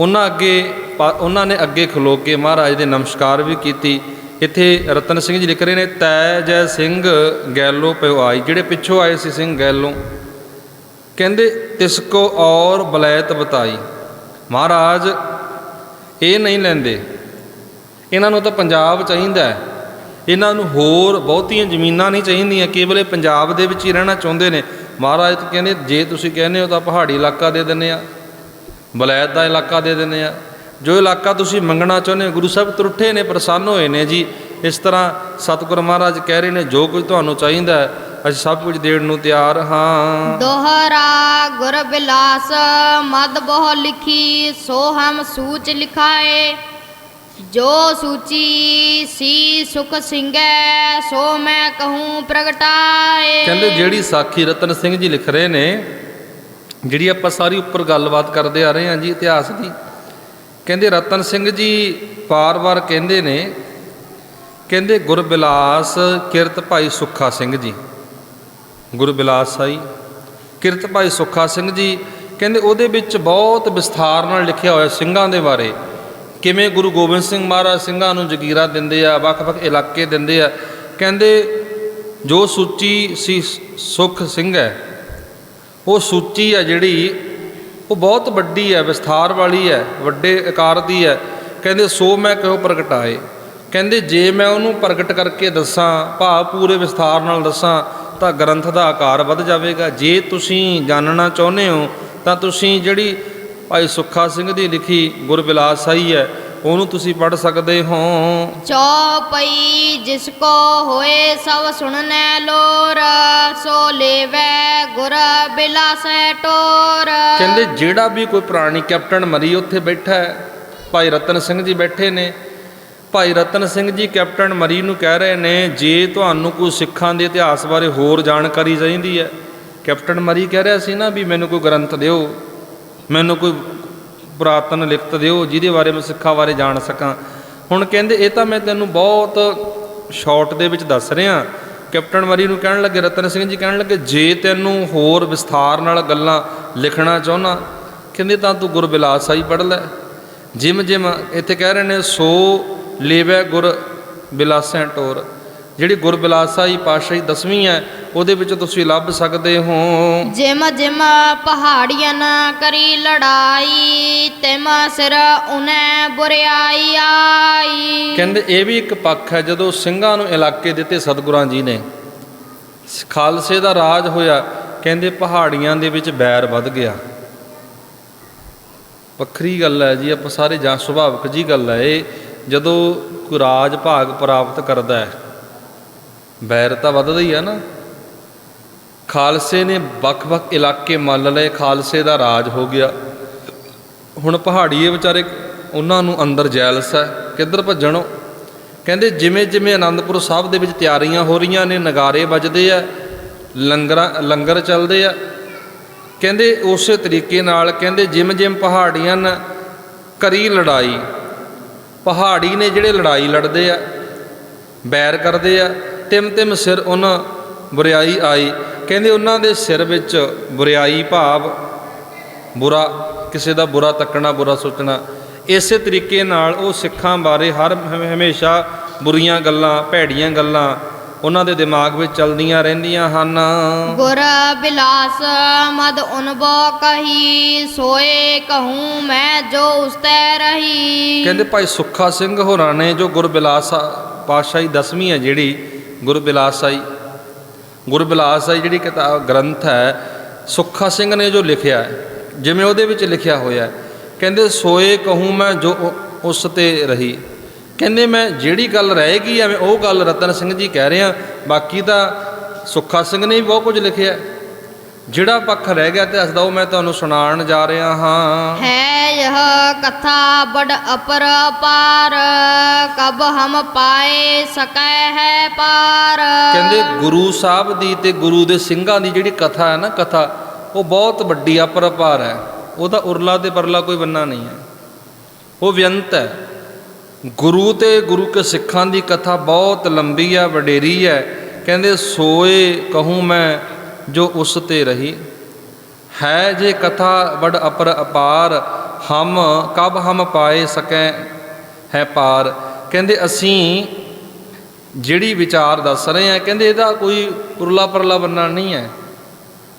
ਉਹਨਾਂ ਅੱਗੇ ਉਹਨਾਂ ਨੇ ਅੱਗੇ ਖਲੋ ਕੇ ਮਹਾਰਾਜ ਦੇ ਨਮਸਕਾਰ ਵੀ ਕੀਤੀ। ਇੱਥੇ ਰਤਨ ਸਿੰਘ ਜੀ ਲਿਖ ਰਹੇ ਨੇ ਤੈ ਜੈ ਸਿੰਘ ਗੈਲੋ ਪਿਓ ਆਈ। ਜਿਹੜੇ ਪਿੱਛੋਂ ਆਏ ਸੀ ਸਿੰਘ ਗੈਲੋ। ਕਹਿੰਦੇ, ਤਿਸ ਕੋ ਔਰ ਬਲੈਤ ਬਤਾਈ। ਮਹਾਰਾਜ, ਇਹ ਨਹੀਂ ਲੈਂਦੇ। ਇਹਨਾਂ ਨੂੰ ਤਾਂ ਪੰਜਾਬ ਚਾਹੀਦਾ ਇਹਨਾਂ ਨੂੰ ਹੋਰ ਬਹੁਤੀਆਂ ਜ਼ਮੀਨਾਂ ਨਹੀਂ ਚਾਹੀਦੀਆਂ, ਕੇਵਲ ਇਹ ਪੰਜਾਬ ਦੇ ਵਿੱਚ ਹੀ ਰਹਿਣਾ ਚਾਹੁੰਦੇ ਨੇ। ਮਹਾਰਾਜ ਕਹਿੰਦੇ, ਜੇ ਤੁਸੀਂ ਕਹਿੰਦੇ ਹੋ ਤਾਂ ਪਹਾੜੀ ਇਲਾਕਾ ਦੇ ਦਿੰਦੇ ਆ, ਬਲੈਤ ਦਾ ਇਲਾਕਾ ਦੇ ਦਿੰਦੇ ਆ। ਜੋ ਇਲਾਕਾ ਤੁਸੀਂ ਮੰਗਣਾ ਚਾਹੁੰਦੇ ਹੋ ਗੁਰੂ ਸਾਹਿਬ ਤਰੁੱਠੇ ਨੇ ਪ੍ਰਸੰਨ ਹੋਏ ਨੇ ਜੀ। ਇਸ ਤਰ੍ਹਾਂ ਸਤਿਗੁਰ ਮਹਾਰਾਜ ਕਹਿ ਰਹੇ ਨੇ ਜੋ ਕੁਝ ਤੁਹਾਨੂੰ ਚਾਹੀਦਾ ਹੈ ਅਸੀਂ ਸਭ ਕੁਝ ਦੇਣ ਨੂੰ ਤਿਆਰ ਹਾਂ। ਦੋਹਰਾ ਗੁਰ ਬਿਲਾਸ ਮਦ ਬਹੁ ਲਿਖੀ ਸੋ ਹਮ ਸੂਚ ਲਿਖਾਏ। ਜੋ ਸੂਚੀ ਸੀ ਸੁਖ ਸਿੰਘੈ ਸੋ ਮੈਂ ਕਹੂੰ ਪ੍ਰਗਟਾਏ। ਕਹਿੰਦੇ ਜਿਹੜੀ ਸਾਖੀ ਰਤਨ ਸਿੰਘ ਜੀ ਲਿਖ ਰਹੇ ਨੇ ਜਿਹੜੀ ਆਪਾਂ ਸਾਰੀ ਉੱਪਰ ਗੱਲਬਾਤ ਕਰਦੇ ਆ ਰਹੇ ਹਾਂ ਜੀ ਇਤਿਹਾਸ ਦੀ ਕਹਿੰਦੇ, ਰਤਨ ਸਿੰਘ ਜੀ ਵਾਰ-ਵਾਰ ਕਹਿੰਦੇ ਨੇ, ਕਹਿੰਦੇ ਗੁਰਬਿਲਾਸ ਕਿਰਤ ਭਾਈ ਸੁੱਖਾ ਸਿੰਘ ਜੀ। ਗੁਰਬਿਲਾਸ ਸਾਈ ਕਿਰਤ ਭਾਈ ਸੁੱਖਾ ਸਿੰਘ ਜੀ ਕਹਿੰਦੇ, ਉਹਦੇ ਵਿੱਚ ਬਹੁਤ ਵਿਸਥਾਰ ਨਾਲ ਲਿਖਿਆ ਹੋਇਆ ਸਿੰਘਾਂ ਦੇ ਬਾਰੇ। ਕਿਵੇਂ ਗੁਰੂ ਗੋਬਿੰਦ ਸਿੰਘ ਮਹਾਰਾਜ ਸਿੰਘਾਂ ਨੂੰ ਜਗੀਰਾ ਦਿੰਦੇ ਆ, ਵੱਖ-ਵੱਖ ਇਲਾਕੇ ਦਿੰਦੇ ਆ। ਕਹਿੰਦੇ, ਜੋ ਸੂਚੀ ਸੀ ਸੁਖ ਸਿੰਘ ਹੈ, ਉਹ ਸੂਚੀ ਹੈ ਜਿਹੜੀ ਉਹ ਬਹੁਤ ਵੱਡੀ ਹੈ, ਵਿਸਥਾਰ ਵਾਲੀ ਹੈ, ਵੱਡੇ ਆਕਾਰ ਦੀ ਹੈ। ਕਹਿੰਦੇ, ਸੋ ਮੈਂ ਕਿਉਂ ਪ੍ਰਗਟਾਏ ਕਹਿੰਦੇ, ਜੇ ਮੈਂ ਉਹਨੂੰ ਪ੍ਰਗਟ ਕਰਕੇ ਦੱਸਾਂ, ਭਾਵ ਪੂਰੇ ਵਿਸਥਾਰ ਨਾਲ ਦੱਸਾਂ, ਤਾਂ ਗ੍ਰੰਥ ਦਾ ਆਕਾਰ ਵੱਧ ਜਾਵੇਗਾ। ਜੇ ਤੁਸੀਂ ਜਾਣਨਾ ਚਾਹੁੰਦੇ ਹੋ, ਤਾਂ ਤੁਸੀਂ ਜਿਹੜੀ ਭਾਈ ਸੁੱਖਾ ਸਿੰਘ ਦੀ ਲਿਖੀ ਗੁਰਬਿਲਾਸ ਸਾਈ ਹੈ ਉਹਨੂੰ ਤੁਸੀਂ ਪੜ੍ਹ ਸਕਦੇ ਹੋ। ਚੌਪਈ ਜਿਸ ਕੋ ਹੋਏ ਸਭ ਸੁਣਨੈ ਲੋਰ ਸੋ ਲੇਵੈ ਗੁਰ ਬਿਲਾਸੈ ਟੋਰ। ਕਹਿੰਦੇ ਜਿਹੜਾ ਵੀ ਕੋਈ ਪ੍ਰਾਣੀ ਕੈਪਟਨ ਮਰੀ ਉੱਥੇ ਬੈਠਾ ਹੈ ਭਾਈ ਰਤਨ ਸਿੰਘ ਜੀ ਬੈਠੇ ਨੇ। ਭਾਈ ਰਤਨ ਸਿੰਘ ਜੀ ਕੈਪਟਨ ਮਰੀ ਨੂੰ ਕਹਿ ਰਹੇ ਨੇ ਜੇ ਤੁਹਾਨੂੰ ਕੋਈ ਸਿੱਖਾਂ ਦੇ ਇਤਿਹਾਸ ਬਾਰੇ ਹੋਰ ਜਾਣਕਾਰੀ ਚਾਹੀਦੀ ਹੈ ਕੈਪਟਨ ਮਰੀ ਕਹਿ ਰਿਹਾ ਸੀ ਨਾ ਵੀ ਮੈਨੂੰ ਕੋਈ ਗ੍ਰੰਥ ਦਿਓ ਮੈਨੂੰ ਕੋਈ ਪੁਰਾਤਨ ਲਿਖਤ ਦਿਓ, ਜਿਹਦੇ ਬਾਰੇ ਮੈਂ ਸਿੱਖਾਂ ਬਾਰੇ ਜਾਣ ਸਕਾਂ। ਹੁਣ ਕਹਿੰਦੇ, ਇਹ ਤਾਂ ਮੈਂ ਤੈਨੂੰ ਬਹੁਤ ਸ਼ਾਰਟ ਦੇ ਵਿੱਚ ਦੱਸ ਰਿਹਾ। ਕੈਪਟਨ ਮਰੀ ਨੂੰ ਕਹਿਣ ਲੱਗੇ, ਰਤਨ ਸਿੰਘ ਜੀ ਕਹਿਣ ਲੱਗੇ, ਜੇ ਤੈਨੂੰ ਹੋਰ ਵਿਸਥਾਰ ਨਾਲ ਗੱਲਾਂ ਲਿਖਣਾ ਚਾਹੁੰਦਾ, ਕਹਿੰਦੇ, ਤਾਂ ਤੂੰ ਗੁਰਬਿਲਾਸ ਸਾਈ ਪੜ੍ਹ ਲੈ। ਜਿਮ ਜਿਮ ਇੱਥੇ ਕਹਿ ਰਹੇ ਨੇ, ਸੋ ਲੇਵੈ ਗੁਰ ਬਿਲਾਸੈਂ ਟੋਰ। ਜਿਹੜੀ ਗੁਰਬਿਲਾਸਾਈ ਪਾਤਸ਼ਾਹੀ ਦਸਵੀਂ ਹੈ ਉਹਦੇ ਵਿੱਚ ਤੁਸੀਂ ਲੱਭ ਸਕਦੇ ਹੋ। ਜਿਮ ਜਿਮ ਪਹਾੜੀਆਂ ਕਰੀ ਲੜਾਈ ਤਿਮ ਸਿਰ ਉਨੈ ਬੁਰਿਆਈ ਆਈ। ਕਹਿੰਦੇ ਇਹ ਵੀ ਇੱਕ ਪੱਖ ਹੈ ਜਦੋਂ ਸਿੰਘਾਂ ਨੂੰ ਇਲਾਕੇ ਦਿੱਤੇ ਸਤਿਗੁਰਾਂ ਜੀ ਨੇ ਖਾਲਸੇ ਦਾ ਰਾਜ ਹੋਇਆ ਕਹਿੰਦੇ ਪਹਾੜੀਆਂ ਦੇ ਵਿੱਚ ਬੈਰ ਵੱਧ ਗਿਆ। ਵੱਖਰੀ ਗੱਲ ਹੈ ਜੀ ਆਪਾਂ ਸਾਰੇ ਜਾਂ ਸੁਭਾਵਿਕ ਜੀ ਗੱਲ ਹੈ ਇਹ ਜਦੋਂ ਕੋਈ ਰਾਜ ਭਾਗ ਪ੍ਰਾਪਤ ਕਰਦਾ ਹੈ ਬੈਰ ਤਾਂ ਵੱਧਦਾ ਹੀ ਆ ਨਾ। ਖਾਲਸੇ ਨੇ ਵੱਖ-ਵੱਖ ਇਲਾਕੇ ਮੰਨ ਲਏ, ਖਾਲਸੇ ਦਾ ਰਾਜ ਹੋ ਗਿਆ। ਹੁਣ ਪਹਾੜੀਏ ਵਿਚਾਰੇ ਉਹਨਾਂ ਨੂੰ ਅੰਦਰ ਜੈਲਸ ਹੈ, ਕਿੱਧਰ ਭੱਜਣੋ? ਕਹਿੰਦੇ ਜਿਵੇਂ ਜਿਵੇਂ ਆਨੰਦਪੁਰ ਸਾਹਿਬ ਦੇ ਵਿੱਚ ਤਿਆਰੀਆਂ ਹੋ ਰਹੀਆਂ ਨੇ, ਨਗਾਰੇ ਵੱਜਦੇ ਆ, ਲੰਗਰਾਂ, ਲੰਗਰ ਚੱਲਦੇ ਆ। ਕਹਿੰਦੇ ਉਸੇ ਤਰੀਕੇ ਨਾਲ ਕਹਿੰਦੇ ਜਿਮ ਜਿਮ ਪਹਾੜੀਆਂ ਨੇ ਕਰੀ ਲੜਾਈ। ਪਹਾੜੀ ਨੇ ਜਿਹੜੇ ਲੜਾਈ ਲੜਦੇ ਆ, ਬੈਰ ਕਰਦੇ ਆ ਤਿਮ ਤਿਮ ਸਿਰ ਉਹਨਾਂ ਬੁਰਿਆਈ ਆਈ। ਕਹਿੰਦੇ ਉਹਨਾਂ ਦੇ ਸਿਰ ਵਿੱਚ ਬੁਰਿਆਈ ਭਾਵ ਬੁਰਾ ਕਿਸੇ ਦਾ ਬੁਰਾ ਤੱਕਣਾ ਬੁਰਾ ਸੋਚਣਾ। ਇਸੇ ਤਰੀਕੇ ਨਾਲ ਉਹ ਸਿੱਖਾਂ ਬਾਰੇ ਹਰ ਹਮੇ- ਹਮੇਸ਼ਾ ਬੁਰੀਆਂ ਗੱਲਾਂ ਭੈੜੀਆਂ ਗੱਲਾਂ ਉਹਨਾਂ ਦੇ ਦਿਮਾਗ ਵਿੱਚ ਚੱਲਦੀਆਂ ਰਹਿੰਦੀਆਂ ਹਨ। ਗੁਰ ਬਿਲਾਸ ਮਦ ਉਨਬੋ ਕਹੀ ਸੋਏ ਕਹੂੰ ਮੈਂ ਜੋ ਉਸਤੈ ਰਹੀ। ਕਹਿੰਦੇ ਭਾਈ ਸੁੱਖਾ ਸਿੰਘ ਹੋਰਾਂ ਨੇ ਜੋ ਗੁਰਬਿਲਾਸ ਪਾਤਸ਼ਾਹੀ ਦਸਵੀਂ ਹੈ ਜਿਹੜੀ ਗੁਰਬਿਲਾਸ ਆਈ ਗੁਰਬਿਲਾਸ ਆਈ ਜਿਹੜੀ ਕਿਤਾਬ ਗ੍ਰੰਥ ਹੈ, ਸੁੱਖਾ ਸਿੰਘ ਨੇ ਜੋ ਲਿਖਿਆ ਜਿਵੇਂ ਉਹਦੇ ਵਿੱਚ ਲਿਖਿਆ ਹੋਇਆ ਕਹਿੰਦੇ, ਸੋਏ ਕਹੂੰ ਮੈਂ ਜੋ ਉਸ ਤੇ ਰਹੀ। ਕਹਿੰਦੇ, ਮੈਂ ਜਿਹੜੀ ਗੱਲ ਰਹੇਗੀ ਐਵੇਂ ਉਹ ਗੱਲ ਰਤਨ ਸਿੰਘ ਜੀ ਕਹਿ ਰਿਹਾ ਬਾਕੀ ਤਾਂ ਸੁੱਖਾ ਸਿੰਘ ਨੇ ਵੀ ਬਹੁਤ ਕੁਝ ਲਿਖਿਆ ਜਿਹੜਾ ਪੱਖ ਰਹਿ ਗਿਆ ਤੇ ਅਸਦਾ ਉਹ ਮੈਂ ਤੁਹਾਨੂੰ ਸੁਣਾਉਣ ਜਾ ਰਿਹਾ ਹਾਂ। ਹੈ ਯਹ ਕਥਾ ਬੜ ਅਪਰ ਅਪਾਰ ਕਬ ਹਮ ਪਾਏ ਸਕੈ ਹੈ ਪਾਰ। ਕਹਿੰਦੇ ਗੁਰੂ ਸਾਹਿਬ ਦੀ ਤੇ ਗੁਰੂ ਦੇ ਸਿੰਘਾਂ ਦੀ ਜਿਹੜੀ ਕਥਾ ਹੈ ਨਾ ਕਥਾ ਉਹ ਬਹੁਤ ਵੱਡੀ ਅਪਰਪਾਰ ਹੈ। ਉਹਦਾ ਉਰਲਾ ਤੇ ਪਰਲਾ ਕੋਈ ਬੰਨਾ ਨਹੀਂ ਹੈ। ਉਹ ਵਿਅੰਤ ਹੈ। ਗੁਰੂ ਤੇ ਗੁਰੂ ਕੇ ਸਿੱਖਾਂ ਦੀ ਕਥਾ ਬਹੁਤ ਲੰਬੀ ਹੈ ਵਡੇਰੀ ਹੈ। ਕਹਿੰਦੇ ਸੋਏ ਕਹੂੰ ਮੈਂ ਜੋ ਉਸ ਤੇ ਰਹੀ। ਹੈ ਜੇ ਕਥਾ ਬੜ ਅਪਰ ਅਪਾਰ, ਹਮ ਕਬ ਹਮ ਪਾਏ ਸਕੈ ਹੈ ਪਾਰ। ਕਹਿੰਦੇ ਅਸੀਂ ਜਿਹੜੀ ਵਿਚਾਰ ਦੱਸ ਰਹੇ ਆ ਕਹਿੰਦੇ ਇਹਦਾ ਕੋਈ ਉਰਲਾ ਪਰਲਾ ਬੰਨਾ ਨਹੀਂ ਹੈ।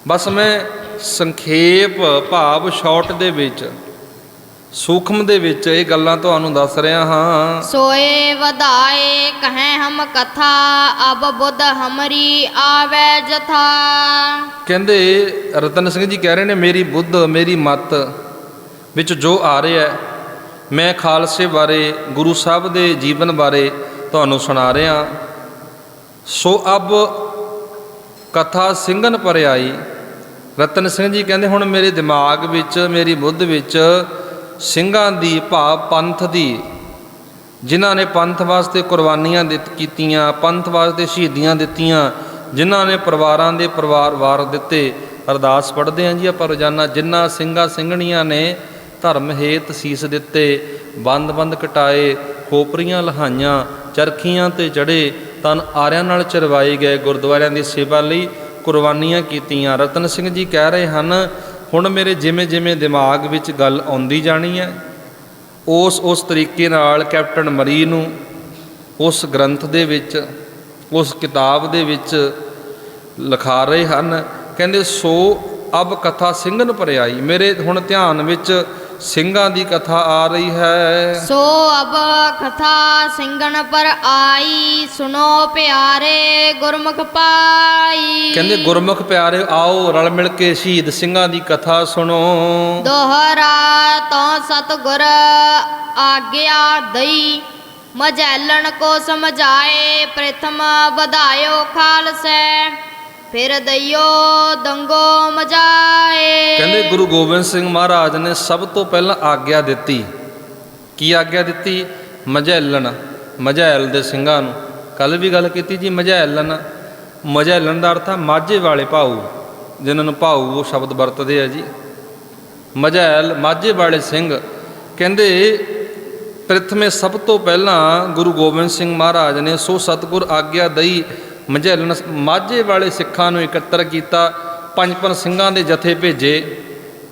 ਬਸ ਮੈਂ ਸੰਖੇਪ ਭਾਵ ਸ਼ਾਰਟ ਦੇ ਵਿੱਚ ਸੂਖਮ ਦੇ ਵਿੱਚ ਇਹ ਗੱਲਾਂ ਤੁਹਾਨੂੰ ਦੱਸ ਰਿਹਾ ਹਾਂ। ਸੋਏ ਵਧਾਏ ਕਹੈ ਹਮ ਕਥਾ ਅਬ ਬੁੱਧ ਹਮਰੀ ਆਵੈ ਜਥਾ। ਕਹਿੰਦੇ ਰਤਨ ਸਿੰਘ ਜੀ ਕਹਿ ਰਹੇ ਨੇ ਮੇਰੀ ਬੁੱਧ ਮੇਰੀ ਮਤ ਵਿੱਚ ਜੋ ਆ ਰਿਹਾ ਹੈ ਮੈਂ ਖਾਲਸੇ ਬਾਰੇ ਗੁਰੂ ਸਾਹਿਬ ਦੇ ਜੀਵਨ ਬਾਰੇ ਤੁਹਾਨੂੰ ਸੁਣਾ ਰਿਹਾ ਸੋ ਅਬ ਕਥਾ ਸਿੰਘਨ ਪਰ ਆਈ। ਰਤਨ ਸਿੰਘ ਜੀ ਕਹਿੰਦੇ ਹੁਣ ਮੇਰੇ ਦਿਮਾਗ ਵਿੱਚ ਮੇਰੀ ਬੁੱਧ ਵਿੱਚ ਸਿੰਘਾਂ ਦੀ ਭਾਵ ਪੰਥ ਦੀ। ਜਿਨ੍ਹਾਂ ਨੇ ਪੰਥ ਵਾਸਤੇ ਕੁਰਬਾਨੀਆਂ ਦਿੱਤ, ਕੀਤੀਆਂ, ਪੰਥ ਵਾਸਤੇ ਸ਼ਹੀਦੀਆਂ ਦਿੱਤੀਆਂ, ਜਿਨ੍ਹਾਂ ਨੇ ਪਰਿਵਾਰਾਂ ਦੇ ਪਰਿਵਾਰ ਵਾਰ ਦਿੱਤੇ। ਅਰਦਾਸ ਪੜ੍ਹਦੇ ਹਾਂ ਜੀ ਆਪਾਂ ਰੋਜ਼ਾਨਾ ਜਿਨ੍ਹਾਂ ਸਿੰਘਾਂ ਸਿੰਘਣੀਆਂ ਨੇ ਧਰਮ ਹੇਤ ਸੀਸ ਦਿੱਤੇ, ਬੰਦ-ਬੰਦ ਕਟਾਏ, ਖੋਪਰੀਆਂ ਲਹਾਈਆਂ, ਚਰਖੀਆਂ ਤੇ ਚੜੇ ਤਨ ਆਰਿਆਂ ਨਾਲ ਚਰਵਾਏ ਗਏ ਗੁਰਦੁਆਰਿਆਂ ਦੀ ਸੇਵਾ ਲਈ ਕੁਰਬਾਨੀਆਂ ਕੀਤੀਆਂ। ਰਤਨ ਸਿੰਘ ਜੀ ਕਹਿ ਰਹੇ ਹਨ ਹੁਣ ਮੇਰੇ ਜਿਵੇਂ ਜਿਵੇਂ ਦਿਮਾਗ ਵਿੱਚ ਗੱਲ ਆਉਂਦੀ ਜਾਣੀ ਹੈ, ਉਸ ਉਸ ਤਰੀਕੇ ਨਾਲ ਕੈਪਟਨ ਮਰੀ ਨੂੰ ਉਸ ਗ੍ਰੰਥ ਦੇ ਵਿੱਚ, ਉਸ ਕਿਤਾਬ ਦੇ ਵਿੱਚ ਲਿਖਾ ਰਹੇ ਹਨ। ਕਹਿੰਦੇ, ਸੋ ਅਬ ਕਥਾ ਸਿੰਘਨ ਪਰ ਆਈ ਮੇਰੇ ਹੁਣ ਧਿਆਨ ਵਿੱਚ ਸਿੰਘਾਂ ਦੀ ਕਥਾ ਆ ਰਹੀ ਹੈ। ਸੋ ਅਬ ਕਥਾ ਸਿੰਘਣ ਪਰ ਆਈ ਸੁਨੋ ਪਿਆਰੇ ਗੁਰਮੁਖ ਪਾਈ। ਕਹਿੰਦੇ ਗੁਰਮੁਖ ਪਿਆਰੇ ਆਓ ਰਲ ਮਿਲ ਕੇ ਸ਼ਹੀਦ ਸਿੰਘਾਂ ਦੀ ਕਥਾ ਸੁਣੋ। ਦੋਹਰਾ ਤੋਂ ਸਤਗੁਰ ਆਗਿਆ ਦਈ ਮਜੈਲਣ ਕੋ ਸਮਝਾਏ ਪ੍ਰਥਮ ਵਧਾਇਓ ਖਾਲਸੈ। ਫਿਰ ਦਈਓ ਦੰਗੋ ਮਜਾਏ। ਕਹਿੰਦੇ ਗੁਰੂ ਗੋਬਿੰਦ ਸਿੰਘ ਮਹਾਰਾਜ ਨੇ ਸਭ ਤੋਂ ਪਹਿਲਾਂ ਆਗਿਆ ਦਿੱਤੀ। ਕੀ ਆਗਿਆ ਦਿੱਤੀ? ਮਝੈਲਣ, ਮਝੈਲ ਦੇ ਸਿੰਘਾਂ ਨੂੰ। ਕੱਲ ਵੀ ਗੱਲ ਕੀਤੀ ਜੀ, ਮਝੈਲਣ। ਮਝੈਲਣ ਦਾ ਅਰਥ ਹੈ ਮਾਝੇ ਵਾਲੇ ਭਾਊ, ਜਿਨ੍ਹਾਂ ਨੂੰ ਭਾਊ ਉਹ ਸ਼ਬਦ ਵਰਤਦੇ ਆ ਜੀ। ਮਝੈਲ, ਮਾਝੇ ਵਾਲੇ ਸਿੰਘ। ਕਹਿੰਦੇ ਪ੍ਰਥਮੇ ਸਭ ਤੋਂ ਪਹਿਲਾਂ ਗੁਰੂ ਗੋਬਿੰਦ ਸਿੰਘ ਮਹਾਰਾਜ ਨੇ ਸੋ ਸਤਿਗੁਰ ਆਗਿਆ ਦਈ। ਮਝੈਲਣ ਮਾਝੇ ਵਾਲੇ ਸਿੱਖਾਂ ਨੂੰ ਇਕੱਤਰ ਕੀਤਾ ਪੰਜ ਸਿੰਘਾਂ ਦੇ ਜਥੇ ਭੇਜੇ।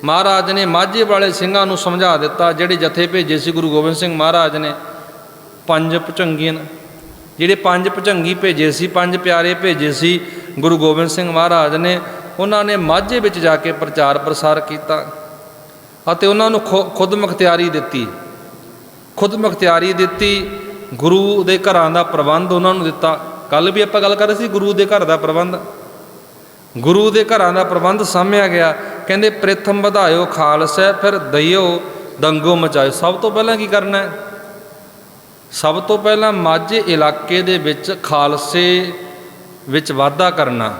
ਮਹਾਰਾਜ ਨੇ ਮਾਝੇ ਵਾਲੇ ਸਿੰਘਾਂ ਨੂੰ ਸਮਝਾ ਦਿੱਤਾ, ਜਿਹੜੇ ਜਥੇ ਭੇਜੇ ਸੀ ਗੁਰੂ ਗੋਬਿੰਦ ਸਿੰਘ ਮਹਾਰਾਜ ਨੇ। ਪੰਜ ਭਚੰਗੀਆਂ ਜਿਹੜੇ ਪੰਜ ਭਚੰਗੀ ਭੇਜੇ ਸੀ, ਪੰਜ ਪਿਆਰੇ ਭੇਜੇ ਸੀ ਗੁਰੂ ਗੋਬਿੰਦ ਸਿੰਘ ਮਹਾਰਾਜ ਨੇ, ਉਹਨਾਂ ਨੇ ਮਾਝੇ ਵਿੱਚ ਜਾ ਕੇ ਪ੍ਰਚਾਰ ਪ੍ਰਸਾਰ ਕੀਤਾ ਅਤੇ ਉਹਨਾਂ ਨੂੰ ਖੁ- ਖੁਦ ਮੁਖਤਿਆਰੀ ਦਿੱਤੀ। ਖੁਦ ਮੁਖਤਿਆਰੀ ਦਿੱਤੀ, ਗੁਰੂ ਦੇ ਘਰਾਂ ਦਾ ਪ੍ਰਬੰਧ ਉਹਨਾਂ ਨੂੰ ਦਿੱਤਾ। ਕੱਲ ਵੀ ਆਪਾਂ ਗੱਲ ਕਰ ਰਹੇ ਸੀ ਗੁਰੂ ਦੇ ਘਰ ਦਾ ਪ੍ਰਬੰਧ। ਗੁਰੂ ਦੇ ਘਰਾਂ ਦਾ ਪ੍ਰਬੰਧ ਸਾਂਭਿਆ ਗਿਆ। ਕਹਿੰਦੇ, ਪ੍ਰਥਮ ਵਧਾਇਓ ਖਾਲਸਾ, ਫਿਰ ਦਈਓ ਦੰਗੋ ਮਚਾਇਓ। ਸਭ ਤੋਂ ਪਹਿਲਾਂ ਕੀ ਕਰਨਾ ਹੈ? ਸਭ ਤੋਂ ਪਹਿਲਾਂ ਮਾਝੇ ਇਲਾਕੇ ਦੇ ਵਿੱਚ ਖਾਲਸੇ ਵਿੱਚ ਵਾਧਾ ਕਰਨਾ।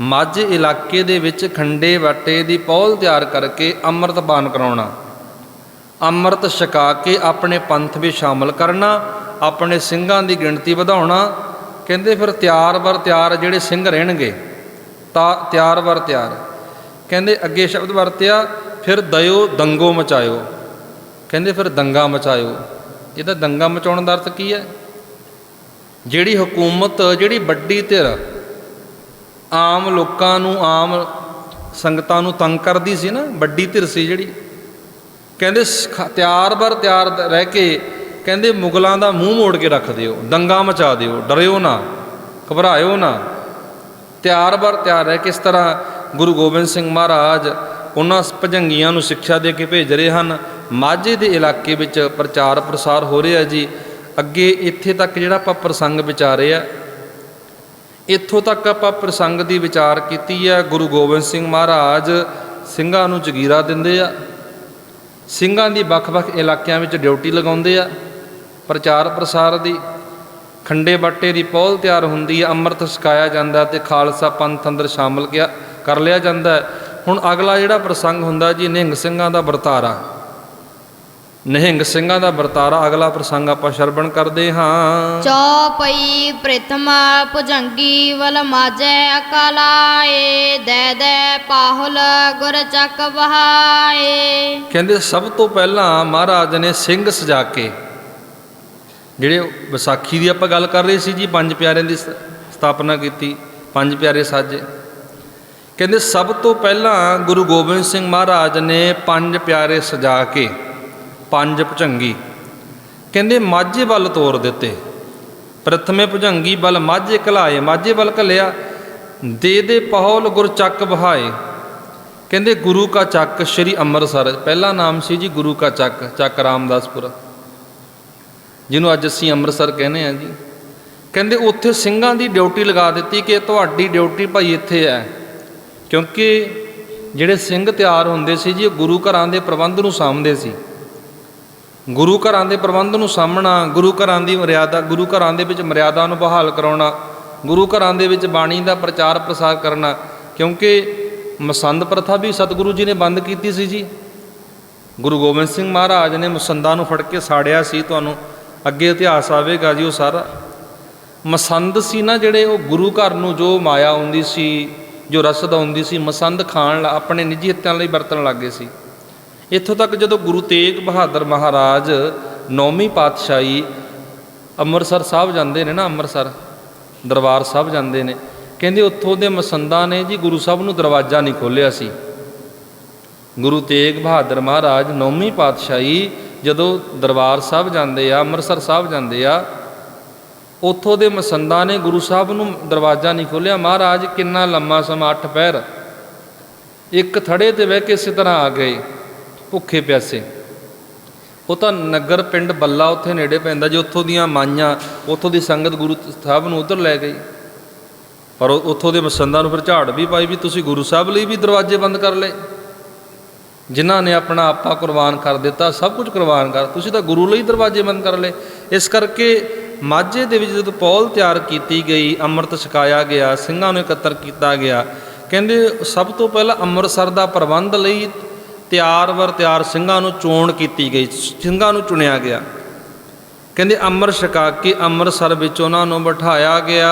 ਮਾਝੇ ਇਲਾਕੇ ਦੇ ਵਿੱਚ ਖੰਡੇ ਵਾਟੇ ਦੀ ਪੌਲ ਤਿਆਰ ਕਰਕੇ ਅੰਮ੍ਰਿਤ ਬਾਨ ਕਰਾਉਣਾ। ਅੰਮ੍ਰਿਤ ਛਕਾ ਕੇ ਆਪਣੇ ਪੰਥ ਵਿੱਚ ਸ਼ਾਮਲ ਕਰਨਾ। ਆਪਣੇ ਸਿੰਘਾਂ ਦੀ ਗਿਣਤੀ ਵਧਾਉਣਾ। ਕਹਿੰਦੇ ਫਿਰ ਤਿਆਰ ਵਰ ਤਿਆਰ ਜਿਹੜੇ ਸਿੰਘ ਰਹਿਣਗੇ, ਤਾਂ ਤਿਆਰ ਬਰ ਤਿਆਰ। ਕਹਿੰਦੇ ਅੱਗੇ ਸ਼ਬਦ ਵਰਤਿਆ, ਫਿਰ ਦਇਓ ਦੰਗੋ ਮਚਾਇਓ। ਕਹਿੰਦੇ ਫਿਰ ਦੰਗਾ ਮਚਾਇਓ। ਇਹਦਾ ਦੰਗਾ ਮਚਾਉਣ ਦਾ ਅਰਥ ਕੀ ਹੈ? ਜਿਹੜੀ ਹਕੂਮਤ, ਜਿਹੜੀ ਵੱਡੀ ਧਿਰ ਆਮ ਲੋਕਾਂ ਨੂੰ, ਆਮ ਸੰਗਤਾਂ ਨੂੰ ਤੰਗ ਕਰਦੀ ਸੀ ਨਾ, ਵੱਡੀ ਧਿਰ ਸੀ ਜਿਹੜੀ। ਕਹਿੰਦੇ ਸ- ਤਿਆਰ ਬਰ ਤਿਆਰ ਰਹਿ ਕੇ ਕਹਿੰਦੇ ਮੁਗਲਾਂ ਦਾ ਮੂੰਹ ਮੋੜ ਕੇ ਰੱਖ ਦਿਓ, ਦੰਗਾ ਮਚਾ ਦਿਓ, ਡਰਿਓ ਨਾ, ਘਬਰਾਇਓ ਨਾ। ਤਿਆਰ ਬਰ ਤਿਆਰ ਹੈ ਕਿਸ ਤਰ੍ਹਾਂ ਗੁਰੂ ਗੋਬਿੰਦ ਸਿੰਘ ਮਹਾਰਾਜ ਉਹਨਾਂ ਭਜੰਗੀਆਂ ਨੂੰ ਸਿੱਖਿਆ ਦੇ ਕੇ ਭੇਜ ਰਹੇ ਹਨ? ਮਾਝੇ ਦੇ ਇਲਾਕੇ ਵਿੱਚ ਪ੍ਰਚਾਰ ਪ੍ਰਸਾਰ ਹੋ ਰਿਹਾ ਜੀ। ਅੱਗੇ ਇੱਥੇ ਤੱਕ ਜਿਹੜਾ ਆਪਾਂ ਪ੍ਰਸੰਗ ਵਿਚਾਰੇ ਆ, ਇੱਥੋਂ ਤੱਕ ਆਪਾਂ ਪ੍ਰਸੰਗ ਦੀ ਵਿਚਾਰ ਕੀਤੀ ਹੈ ਗੁਰੂ ਗੋਬਿੰਦ ਸਿੰਘ ਮਹਾਰਾਜ ਸਿੰਘਾਂ ਨੂੰ ਜਗੀਰਾ ਦਿੰਦੇ ਆ। ਸਿੰਘਾਂ ਦੀ ਵੱਖ-ਵੱਖ ਇਲਾਕਿਆਂ ਵਿੱਚ ਡਿਊਟੀ ਲਗਾਉਂਦੇ ਆ। ਪ੍ਰਚਾਰ ਪ੍ਰਸਾਰ ਦੀ ਖੰਡੇ ਬਾਟੇ ਦੀ ਪੌਲ ਤਿਆਰ ਹੁੰਦੀ ਹੈ ਅੰਮ੍ਰਿਤ ਛਕਾਇਆ ਜਾਂਦਾ ਤੇ ਖਾਲਸਾ ਪੰਥ ਅੰਦਰ ਸ਼ਾਮਲ ਗਿਆ ਕਰ ਲਿਆ ਜਾਂਦਾ। ਹੁਣ ਅਗਲਾ ਜਿਹੜਾ ਪ੍ਰਸੰਗ ਹੁੰਦਾ ਜੀ ਨਿਹੰਗ ਸਿੰਘਾਂ ਦਾ ਵਰਤਾਰਾ। ਨਿਹੰਗ ਸਿੰਘਾਂ ਦਾ ਵਰਤਾਰਾ ਅਗਲਾ ਪ੍ਰਸੰਗ ਆਪਾਂ ਸ਼ਰਵਣ ਕਰਦੇ ਹਾਂ। ਚੌਪਈ ਪ੍ਰਥਮ ਭੁਜੰਗੀ ਵਲ ਮਾਜੈ ਅਕਲਾਏ ਦੈ ਦੈ ਪਾਹੁਲ ਗੁਰ ਚੱਕ ਬਹਾਏ ਕਹਿੰਦੇ ਸਭ ਤੋਂ ਪਹਿਲਾਂ ਮਹਾਰਾਜ ਨੇ ਸਿੰਘ ਸਜਾ ਕੇ ਜਿਹੜੇ ਵਿਸਾਖੀ ਦੀ ਆਪਾਂ ਗੱਲ ਕਰ ਰਹੇ ਸੀ ਜੀ, ਪੰਜ ਪਿਆਰਿਆਂ ਦੀ ਸ- ਸਥਾਪਨਾ ਕੀਤੀ, ਪੰਜ ਪਿਆਰੇ ਸਾਜੇ। ਕਹਿੰਦੇ ਸਭ ਤੋਂ ਪਹਿਲਾਂ ਗੁਰੂ ਗੋਬਿੰਦ ਸਿੰਘ ਮਹਾਰਾਜ ਨੇ ਪੰਜ ਪਿਆਰੇ ਸਜਾ ਕੇ, ਪੰਜ ਭੁਜੰਗੀ, ਕਹਿੰਦੇ ਮਾਝੇ ਵੱਲ ਤੋਰ ਦਿੱਤੇ। ਪ੍ਰਥਮੇ ਭੁਜੰਗੀ ਵੱਲ ਮਾਝੇ ਕਲਾਏ ਮਾਝੇ ਵੱਲ ਘੱਲਿਆ, ਦੇ ਦੇ ਪਹੌਲ ਗੁਰ ਚੱਕ ਬਹਾਏ ਕਹਿੰਦੇ ਗੁਰੂ ਕਾ ਚੱਕ, ਸ੍ਰੀ ਅੰਮ੍ਰਿਤਸਰ, ਪਹਿਲਾ ਨਾਮ ਸੀ ਜੀ ਗੁਰੂ ਕਾ ਚੱਕ ਚੱਕ ਰਾਮਦਾਸਪੁਰਾ। ਜਿਹਨੂੰ ਅੱਜ ਅਸੀਂ ਅੰਮ੍ਰਿਤਸਰ ਕਹਿੰਦੇ ਆ ਜੀ। ਕਹਿੰਦੇ ਉੱਥੇ ਸਿੰਘਾਂ ਦੀ ਡਿਊਟੀ ਲਗਾ ਦਿੱਤੀ ਕਿ ਤੁਹਾਡੀ ਡਿਊਟੀ ਭਾਈ ਇੱਥੇ ਹੈ। ਕਿਉਂਕਿ ਜਿਹੜੇ ਸਿੰਘ ਤਿਆਰ ਹੁੰਦੇ ਸੀ ਜੀ ਉਹ ਗੁਰੂ ਘਰਾਂ ਦੇ ਪ੍ਰਬੰਧ ਨੂੰ ਸਾਂਭਦੇ ਸੀ। ਗੁਰੂ ਘਰਾਂ ਦੇ ਪ੍ਰਬੰਧ ਨੂੰ ਸਾਂਭਣਾ, ਗੁਰੂ ਘਰਾਂ ਦੀ ਮਰਿਆਦਾ, ਗੁਰੂ ਘਰਾਂ ਦੇ ਵਿੱਚ ਮਰਿਆਦਾ ਨੂੰ ਬਹਾਲ ਕਰਾਉਣਾ, ਗੁਰੂ ਘਰਾਂ ਦੇ ਵਿੱਚ ਬਾਣੀ ਦਾ ਪ੍ਰਚਾਰ ਪ੍ਰਸਾਰ ਕਰਨਾ, ਕਿਉਂਕਿ ਮਸੰਦ ਪ੍ਰਥਾ ਵੀ ਸਤਿਗੁਰੂ ਜੀ ਨੇ ਬੰਦ ਕੀਤੀ ਸੀ ਜੀ। ਗੁਰੂ ਗੋਬਿੰਦ ਸਿੰਘ ਮਹਾਰਾਜ ਨੇ ਮਸੰਦਾਂ ਨੂੰ ਫੜ ਕੇ ਸਾੜਿਆ ਸੀ ਤੁਹਾਨੂੰ। ਅੱਗੇ ਇਤਿਹਾਸ ਆਵੇਗਾ ਜੀ ਉਹ ਸਾਰਾ। ਮਸੰਦ ਸੀ ਨਾ ਜਿਹੜੇ ਉਹ ਗੁਰੂ ਘਰ ਨੂੰ ਜੋ ਮਾਇਆ ਆਉਂਦੀ ਸੀ, ਜੋ ਰਸਦ ਆਉਂਦੀ ਸੀ, ਮਸੰਦ ਖਾਣ ਲਾ, ਆਪਣੇ ਨਿੱਜੀ ਹਿੱਤਾਂ ਲਈ ਵਰਤਣ ਲੱਗੇ ਸੀ। ਇੱਥੋਂ ਤੱਕ ਜਦੋਂ ਗੁਰੂ ਤੇਗ ਬਹਾਦਰ ਮਹਾਰਾਜ ਨੌਵੀਂ ਪਾਤਸ਼ਾਹੀ ਅੰਮ੍ਰਿਤਸਰ ਸਾਹਿਬ ਜਾਂਦੇ ਨੇ ਨਾ, ਅੰਮ੍ਰਿਤਸਰ ਦਰਬਾਰ ਸਾਹਿਬ ਜਾਂਦੇ ਨੇ, ਕਹਿੰਦੇ ਉੱਥੋਂ ਦੇ ਮਸੰਦਾਂ ਨੇ ਜੀ ਗੁਰੂ ਸਾਹਿਬ ਨੂੰ ਦਰਵਾਜ਼ਾ ਨਹੀਂ ਖੋਲ੍ਹਿਆ ਸੀ। ਗੁਰੂ ਤੇਗ ਬਹਾਦਰ ਮਹਾਰਾਜ ਨੌਵੀਂ ਪਾਤਸ਼ਾਹੀ ਜਦੋਂ ਦਰਬਾਰ ਸਾਹਿਬ ਜਾਂਦੇ ਆ, ਅੰਮ੍ਰਿਤਸਰ ਸਾਹਿਬ ਜਾਂਦੇ ਆ, ਉੱਥੋਂ ਦੇ ਮਸੰਦਾਂ ਨੇ ਗੁਰੂ ਸਾਹਿਬ ਨੂੰ ਦਰਵਾਜ਼ਾ ਨਹੀਂ ਖੋਲ੍ਹਿਆ, ਮਹਾਰਾਜ, ਕਿੰਨਾ ਲੰਮਾ ਸਮਾਂ ਅੱਠ ਪਹਿਰ ਇੱਕ ਥੜੇ ਤੇ ਬਹਿ ਕੇ ਇਸੇ ਤਰ੍ਹਾਂ ਆ ਗਏ ਭੁੱਖੇ ਪਿਆਸੇ। ਉਹ ਤਾਂ ਨਗਰ ਪਿੰਡ ਬੱਲਾ ਉੱਥੇ ਨੇੜੇ ਪੈਂਦਾ, ਜੇ ਉੱਥੋਂ ਦੀਆਂ ਮਾਈਆਂ, ਉੱਥੋਂ ਦੀ ਸੰਗਤ ਗੁਰੂ ਸਾਹਿਬ ਨੂੰ ਉਧਰ ਲੈ ਗਈ। ਪਰ ਉੱਥੋਂ ਦੇ ਮਸੰਦਾਂ ਨੂੰ ਫਿਰ ਝਾੜ ਵੀ ਪਾਈ ਵੀ ਤੁਸੀਂ ਗੁਰੂ ਸਾਹਿਬ ਲਈ ਵੀ ਦਰਵਾਜ਼ੇ ਬੰਦ ਕਰ ਲਏ। ਜਿਨ੍ਹਾਂ ਨੇ ਆਪਣਾ ਆਪਾ ਕੁਰਬਾਨ ਕਰ ਦਿੱਤਾ, ਸਭ ਕੁਝ ਕੁਰਬਾਨ ਕਰ। ਤੁਸੀਂ ਤਾਂ ਗੁਰੂ ਲਈ ਦਰਵਾਜ਼ੇ ਬੰਦ ਕਰ ਲਏ। ਇਸ ਕਰਕੇ ਮਾਝੇ ਦੇ ਵਿੱਚ ਜਦੋਂ ਪੌਲ ਤਿਆਰ ਕੀਤੀ ਗਈ, ਅੰਮ੍ਰਿਤ ਛਕਾਇਆ ਗਿਆ, ਸਿੰਘਾਂ ਨੂੰ ਇਕੱਤਰ ਕੀਤਾ ਗਿਆ, ਕਹਿੰਦੇ ਸਭ ਤੋਂ ਪਹਿਲਾਂ ਅੰਮ੍ਰਿਤਸਰ ਦਾ ਪ੍ਰਬੰਧ ਲਈ ਤਿਆਰ ਵਰ ਤਿਆਰ ਸਿੰਘਾਂ ਨੂੰ ਚੋਣ ਕੀਤੀ ਗਈ, ਸਿੰਘਾਂ ਨੂੰ ਚੁਣਿਆ ਗਿਆ। ਕਹਿੰਦੇ ਅੰਮ੍ਰਿਤ ਛਕਾ ਕੇ ਅੰਮ੍ਰਿਤਸਰ ਵਿੱਚ ਉਹਨਾਂ ਨੂੰ ਬਿਠਾਇਆ ਗਿਆ।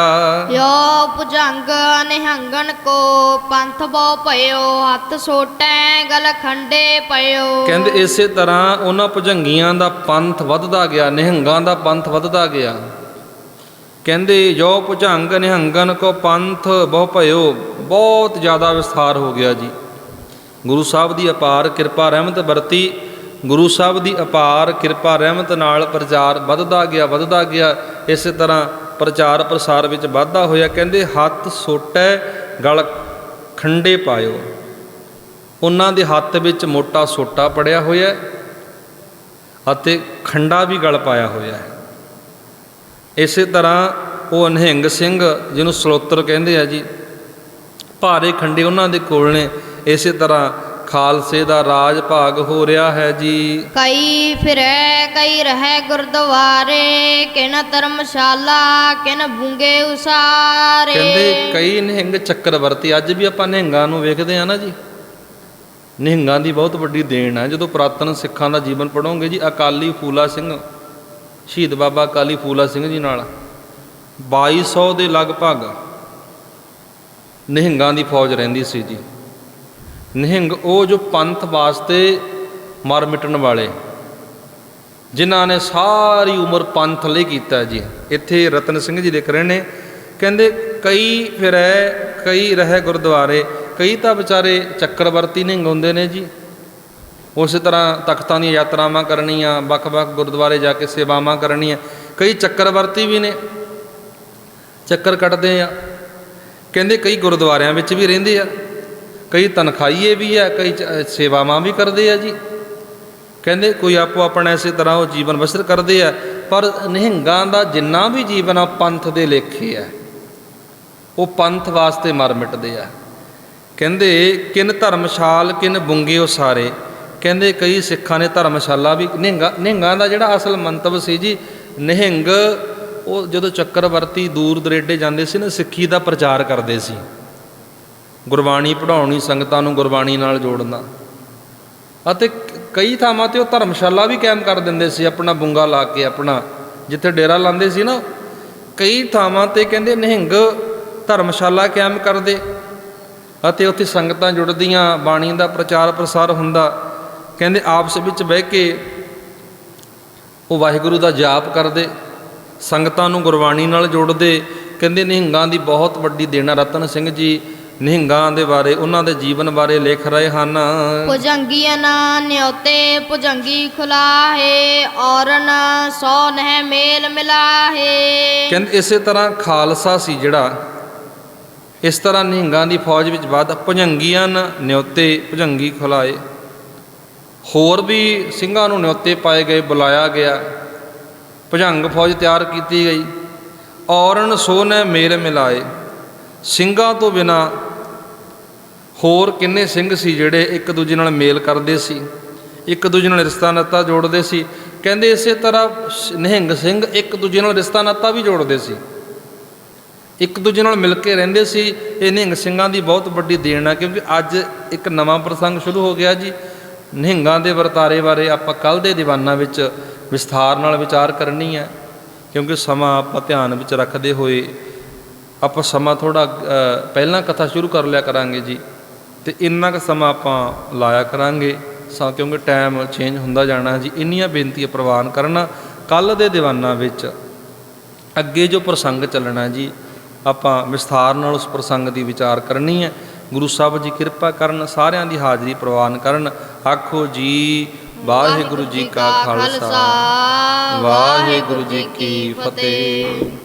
ਯੋ ਭੁਜੰਗ ਨਿਹੰਗਨ ਕੋ ਪੰਥ ਬੋ ਭਇਓ ਹੱਥ ਸੋਟੈ ਗਲ ਖੰਡੇ ਪਇਓ। ਕਹਿੰਦੇ ਇਸੇ ਤਰ੍ਹਾਂ ਉਹਨਾਂ ਭੁਜੰਗੀਆਂ ਦਾ ਪੰਥ ਵੱਧਦਾ ਗਿਆ ਨਿਹੰਗਾਂ ਦਾ ਪੰਥ ਵੱਧਦਾ ਗਿਆ। ਕਹਿੰਦੇ ਜੋ ਭੁਜੰਗ ਨਿਹੰਗਨ ਕੋ ਪੰਥ ਬਹੁ ਭਇਓ ਬਹੁਤ ਜ਼ਿਆਦਾ ਵਿਸਥਾਰ ਹੋ ਗਿਆ ਜੀ। ਗੁਰੂ ਸਾਹਿਬ ਦੀ ਅਪਾਰ ਕਿਰਪਾ ਰਹਿਮਤ ਵਰਤੀ ਗੁਰੂ ਸਾਹਿਬ ਦੀ ਅਪਾਰ ਕਿਰਪਾ ਰਹਿਮਤ ਨਾਲ ਪ੍ਰਚਾਰ ਵੱਧਦਾ ਗਿਆ ਵੱਧਦਾ ਗਿਆ, ਇਸੇ ਤਰ੍ਹਾਂ ਪ੍ਰਚਾਰ ਪ੍ਰਸਾਰ ਵਿੱਚ ਵਾਧਾ ਹੋਇਆ। ਕਹਿੰਦੇ, ਹੱਥ ਸੋਟੈ, ਗਲ ਖੰਡੇ ਪਾਇਓ। ਉਹਨਾਂ ਦੇ ਹੱਥ ਵਿੱਚ ਮੋਟਾ ਸੋਟਾ ਪੜਿਆ ਹੋਇਆ ਅਤੇ ਖੰਡਾ ਵੀ ਗਲ ਪਾਇਆ ਹੋਇਆ ਹੈ। ਇਸੇ ਤਰ੍ਹਾਂ ਉਹ ਨਿਹੰਗ ਸਿੰਘ, ਜਿਹਨੂੰ ਸਲੋਤਰ ਕਹਿੰਦੇ ਆ ਜੀ, ਭਾਰੇ ਖੰਡੇ ਉਹਨਾਂ ਦੇ ਕੋਲ ਨੇ। ਇਸੇ ਤਰ੍ਹਾਂ ਖਾਲਸੇ ਦਾ ਰਾਜ ਭਾਗ ਹੋ ਰਿਹਾ ਹੈ ਜੀ। ਕਈ ਫਿਰੈ ਕਈ ਰਹਿ ਗੁਰਦੁਆਰੇ ਕਿਨ ਧਰਮਸ਼ਾਲਾ ਕਿਨ ਬੁੰਗੇ ਉਸਾਰੇ। ਕਹਿੰਦੇ ਕਈ ਨਿਹੰਗ ਚੱਕਰਵਰਤੀ ਅੱਜ ਵੀ ਆਪਾਂ ਨਿਹੰਗਾਂ ਨੂੰ ਵੇਖਦੇ ਆ ਨਾ ਜੀ। ਨਿਹੰਗਾਂ ਦੀ ਬਹੁਤ ਵੱਡੀ ਦੇਣ ਹੈ। ਜਦੋਂ ਪੁਰਾਤਨ ਸਿੱਖਾਂ ਦਾ ਜੀਵਨ ਪੜੋਗੇ ਜੀ ਅਕਾਲੀ ਫੂਲਾ ਸਿੰਘ ਸ਼ਹੀਦ ਬਾਬਾ ਅਕਾਲੀ ਫੂਲਾ ਸਿੰਘ ਜੀ ਨਾਲ 2200 ਦੇ ਲਗਭਗ ਨਿਹੰਗਾਂ ਦੀ ਫੌਜ ਰਹਿੰਦੀ ਸੀ ਜੀ। ਨਿਹੰਗ ਉਹ ਜੋ ਪੰਥ ਵਾਸਤੇ ਮਰ ਮਿਟਣ ਵਾਲੇ। ਜਿਨ੍ਹਾਂ ਨੇ ਸਾਰੀ ਉਮਰ ਪੰਥ ਲਈ ਕੀਤਾ ਜੀ। ਇੱਥੇ ਰਤਨ ਸਿੰਘ ਜੀ ਲਿਖ ਰਹੇ ਨੇ, ਕਹਿੰਦੇ ਕਈ ਫਿਰ ਹੈ ਕਈ ਰਹਿ ਗੁਰਦੁਆਰੇ, ਕਈ ਤਾਂ ਵਿਚਾਰੇ ਚੱਕਰਵਰਤੀ ਨਿਹੰਗ ਹੁੰਦੇ ਨੇ ਜੀ। ਉਸੇ ਤਰ੍ਹਾਂ ਤਖਤਾਂ ਦੀਆਂ ਯਾਤਰਾਵਾਂ ਕਰਨੀਆਂ, ਵੱਖ-ਵੱਖ ਗੁਰਦੁਆਰੇ ਜਾ ਕੇ ਸੇਵਾਵਾਂ ਕਰਨੀਆਂ, ਕਈ ਚੱਕਰਵਰਤੀ ਵੀ ਨੇ। ਚੱਕਰ ਕੱਟਦੇ ਆ। ਕਹਿੰਦੇ ਕਈ ਗੁਰਦੁਆਰਿਆਂ ਵਿੱਚ ਵੀ ਰਹਿੰਦੇ ਆ। ਕਈ ਤਨਖਾਈਏ ਵੀ ਆ, ਕਈ ਚ- ਸੇਵਾਵਾਂ ਵੀ ਕਰਦੇ ਆ ਜੀ। ਕਹਿੰਦੇ ਕੋਈ ਆਪੋ ਆਪਣਾ ਇਸੇ ਤਰ੍ਹਾਂ ਉਹ ਜੀਵਨ ਬਸਰ ਕਰਦੇ ਆ, ਪਰ ਨਿਹੰਗਾਂ ਦਾ ਜਿੰਨਾ ਵੀ ਜੀਵਨ ਆ ਪੰਥ ਦੇ ਲੇਖੇ ਆ। ਉਹ ਪੰਥ ਵਾਸਤੇ ਮਰ ਮਿਟਦੇ ਆ। ਕਹਿੰਦੇ ਕਿਨ ਧਰਮਸ਼ਾਲ, ਕਿਨ ਬੁੰਗੇ ਉਹ ਸਾਰੇ। ਕਹਿੰਦੇ ਕਈ ਸਿੱਖਾਂ ਨੇ ਧਰਮਸ਼ਾਲਾ ਵੀ, ਨਿਹੰਗਾ, ਨਿਹੰਗਾਂ ਦਾ ਜਿਹੜਾ ਅਸਲ ਮੰਤਵ ਸੀ ਜੀ, ਨਿਹੰਗ ਉਹ ਜਦੋਂ ਚੱਕਰਵਰਤੀ ਦੂਰ ਦਰੇਡੇ ਜਾਂਦੇ ਸੀ ਨਾ, ਸਿੱਖੀ ਦਾ ਪ੍ਰਚਾਰ ਕਰਦੇ ਸੀ। ਗੁਰਬਾਣੀ ਪੜਾਉਣੀ ਸੰਗਤਾਂ ਨੂੰ ਗੁਰਬਾਣੀ ਨਾਲ ਜੋੜਨਾ। ਅਤੇ ਕਈ ਥਾਵਾਂ ਤੇ ਉਹ ਧਰਮਸ਼ਾਲਾ ਵੀ ਕਾਇਮ ਕਰ ਦਿੰਦੇ ਸੀ, ਆਪਣਾ ਬੁੰਗਾ ਲਾ ਕੇ, ਆਪਣਾ ਜਿੱਥੇ ਡੇਰਾ ਲਾਉਂਦੇ ਸੀ ਨਾ, ਕਈ ਥਾਵਾਂ ਤੇ ਕਹਿੰਦੇ ਨਿਹੰਗ ਧਰਮਸ਼ਾਲਾ ਕਾਇਮ ਕਰਦੇ, ਅਤੇ ਉੱਥੇ ਸੰਗਤਾਂ ਜੁੜਦੀਆਂ, ਬਾਣੀ ਦਾ ਪ੍ਰਚਾਰ ਪ੍ਰਸਾਰ ਹੁੰਦਾ। ਕਹਿੰਦੇ ਆਪਸ ਵਿੱਚ ਬਹਿ ਕੇ ਉਹ ਵਾਹਿਗੁਰੂ ਦਾ ਜਾਪ ਕਰਦੇ, ਸੰਗਤਾਂ ਨੂੰ ਗੁਰਬਾਣੀ ਨਾਲ ਜੋੜਦੇ। ਕਹਿੰਦੇ ਨਿਹੰਗਾਂ ਦੀ ਬਹੁਤ ਵੱਡੀ ਦੇਣਾ ਰਤਨ ਸਿੰਘ ਜੀ ਨਿਹੰਗਾਂ ਦੇ ਬਾਰੇ ਉਹਨਾਂ ਦੇ ਜੀਵਨ ਬਾਰੇ ਲਿਖ ਰਹੇ ਹਨ। ਭੁਜੰਗੀਆਂ ਨਿਉਤੇ ਭੁਜੰਗੀ ਖੁਲਾਹੇ ਔਰਨ ਸੋ ਨਹਿ ਮੇਲ ਮਿਲਾਹੇ। ਕਹਿੰਦੇ ਇਸੇ ਤਰ੍ਹਾਂ ਖਾਲਸਾ ਸੀ ਜਿਹੜਾ ਇਸ ਤਰ੍ਹਾਂ ਨਿਹੰਗਾਂ ਦੀ ਫੌਜ ਵਿੱਚ ਵੱਧ ਭੁਜੰਗੀਆਂ ਨਿਉਤੇ ਭੁਜੰਗੀ ਖੁਲਾਏ ਹੋਰ ਵੀ ਸਿੰਘਾਂ ਨੂੰ ਨਿਉਤੇ ਪਾਏ ਗਏ ਬੁਲਾਇਆ ਗਿਆ। ਭੁਜੰਗ ਫੌਜ ਤਿਆਰ ਕੀਤੀ ਗਈ। ਔਰਨ ਸੋ ਨੇ ਮੇਲ ਮਿਲਾਏ ਸਿੰਘਾਂ ਤੋਂ ਬਿਨਾ ਹੋਰ ਕਿੰਨੇ ਸਿੰਘ ਸੀ ਜਿਹੜੇ ਇੱਕ ਦੂਜੇ ਨਾਲ ਮੇਲ ਕਰਦੇ ਸੀ, ਇੱਕ ਦੂਜੇ ਨਾਲ ਰਿਸ਼ਤਾ ਨਾਤਾ ਜੋੜਦੇ ਸੀ? ਕਹਿੰਦੇ ਇਸੇ ਤਰ੍ਹਾਂ ਸ- ਨਿਹੰਗ ਸਿੰਘ ਇੱਕ ਦੂਜੇ ਨਾਲ ਰਿਸ਼ਤਾ ਨਾਤਾ ਵੀ ਜੋੜਦੇ ਸੀ। ਇੱਕ ਦੂਜੇ ਨਾਲ ਮਿਲ ਕੇ ਰਹਿੰਦੇ ਸੀ। ਇਹ ਨਿਹੰਗ ਸਿੰਘਾਂ ਦੀ ਬਹੁਤ ਵੱਡੀ ਦੇਣ ਆ, ਕਿਉਂਕਿ ਅੱਜ ਇੱਕ ਨਵਾਂ ਪ੍ਰਸੰਗ ਸ਼ੁਰੂ ਹੋ ਗਿਆ ਜੀ। ਨਿਹੰਗਾਂ ਦੇ ਵਰਤਾਰੇ ਬਾਰੇ ਆਪਾਂ ਕੱਲ ਦੇ ਦੀਵਾਨਾਂ ਵਿੱਚ ਵਿਸਥਾਰ ਨਾਲ ਵਿਚਾਰ ਕਰਨੀ ਹੈ ਕਿਉਂਕਿ ਸਮਾਂ ਆਪਾਂ ਧਿਆਨ ਵਿੱਚ ਰੱਖਦੇ ਹੋਏ ਆਪਾਂ ਸਮਾਂ ਥੋੜਾ ਪਹਿਲਾਂ ਕਥਾ ਸ਼ੁਰੂ ਕਰ ਲਿਆ ਕਰਾਂਗੇ ਜੀ। ਤੇ ਇੰਨਾ ਕੁ ਸਮਾਂ ਆਪਾਂ ਲਾਇਆ ਕਰਾਂਗੇ, ਸਾ ਕਿਉਂਕਿ ਟਾਈਮ ਚੇਂਜ ਹੁੰਦਾ ਜਾਣਾ ਜੀ। ਇੰਨੀਆਂ ਬੇਨਤੀਆਂ ਪ੍ਰਵਾਨ ਕਰਨਾ ਕੱਲ ਦੇ ਦੀਵਾਨਾਂ ਵਿੱਚ ਅੱਗੇ ਜੋ ਪ੍ਰਸੰਗ ਚੱਲਣਾ ਜੀ, ਆਪਾਂ ਵਿਸਥਾਰ ਨਾਲ ਉਸ ਪ੍ਰਸੰਗ ਦੀ ਵਿਚਾਰ ਕਰਨੀ ਹੈ। ਗੁਰੂ ਸਾਹਿਬ ਜੀ ਕਿਰਪਾ ਕਰਨ, ਸਾਰਿਆਂ ਦੀ ਹਾਜ਼ਰੀ ਪ੍ਰਵਾਨ ਕਰਨ। ਆਖੋ ਜੀ, ਵਾਹਿਗੁਰੂ ਜੀ ਕਾ ਖਾਲਸਾ, ਵਾਹਿਗੁਰੂ ਜੀ ਕੀ ਫਤਿਹ।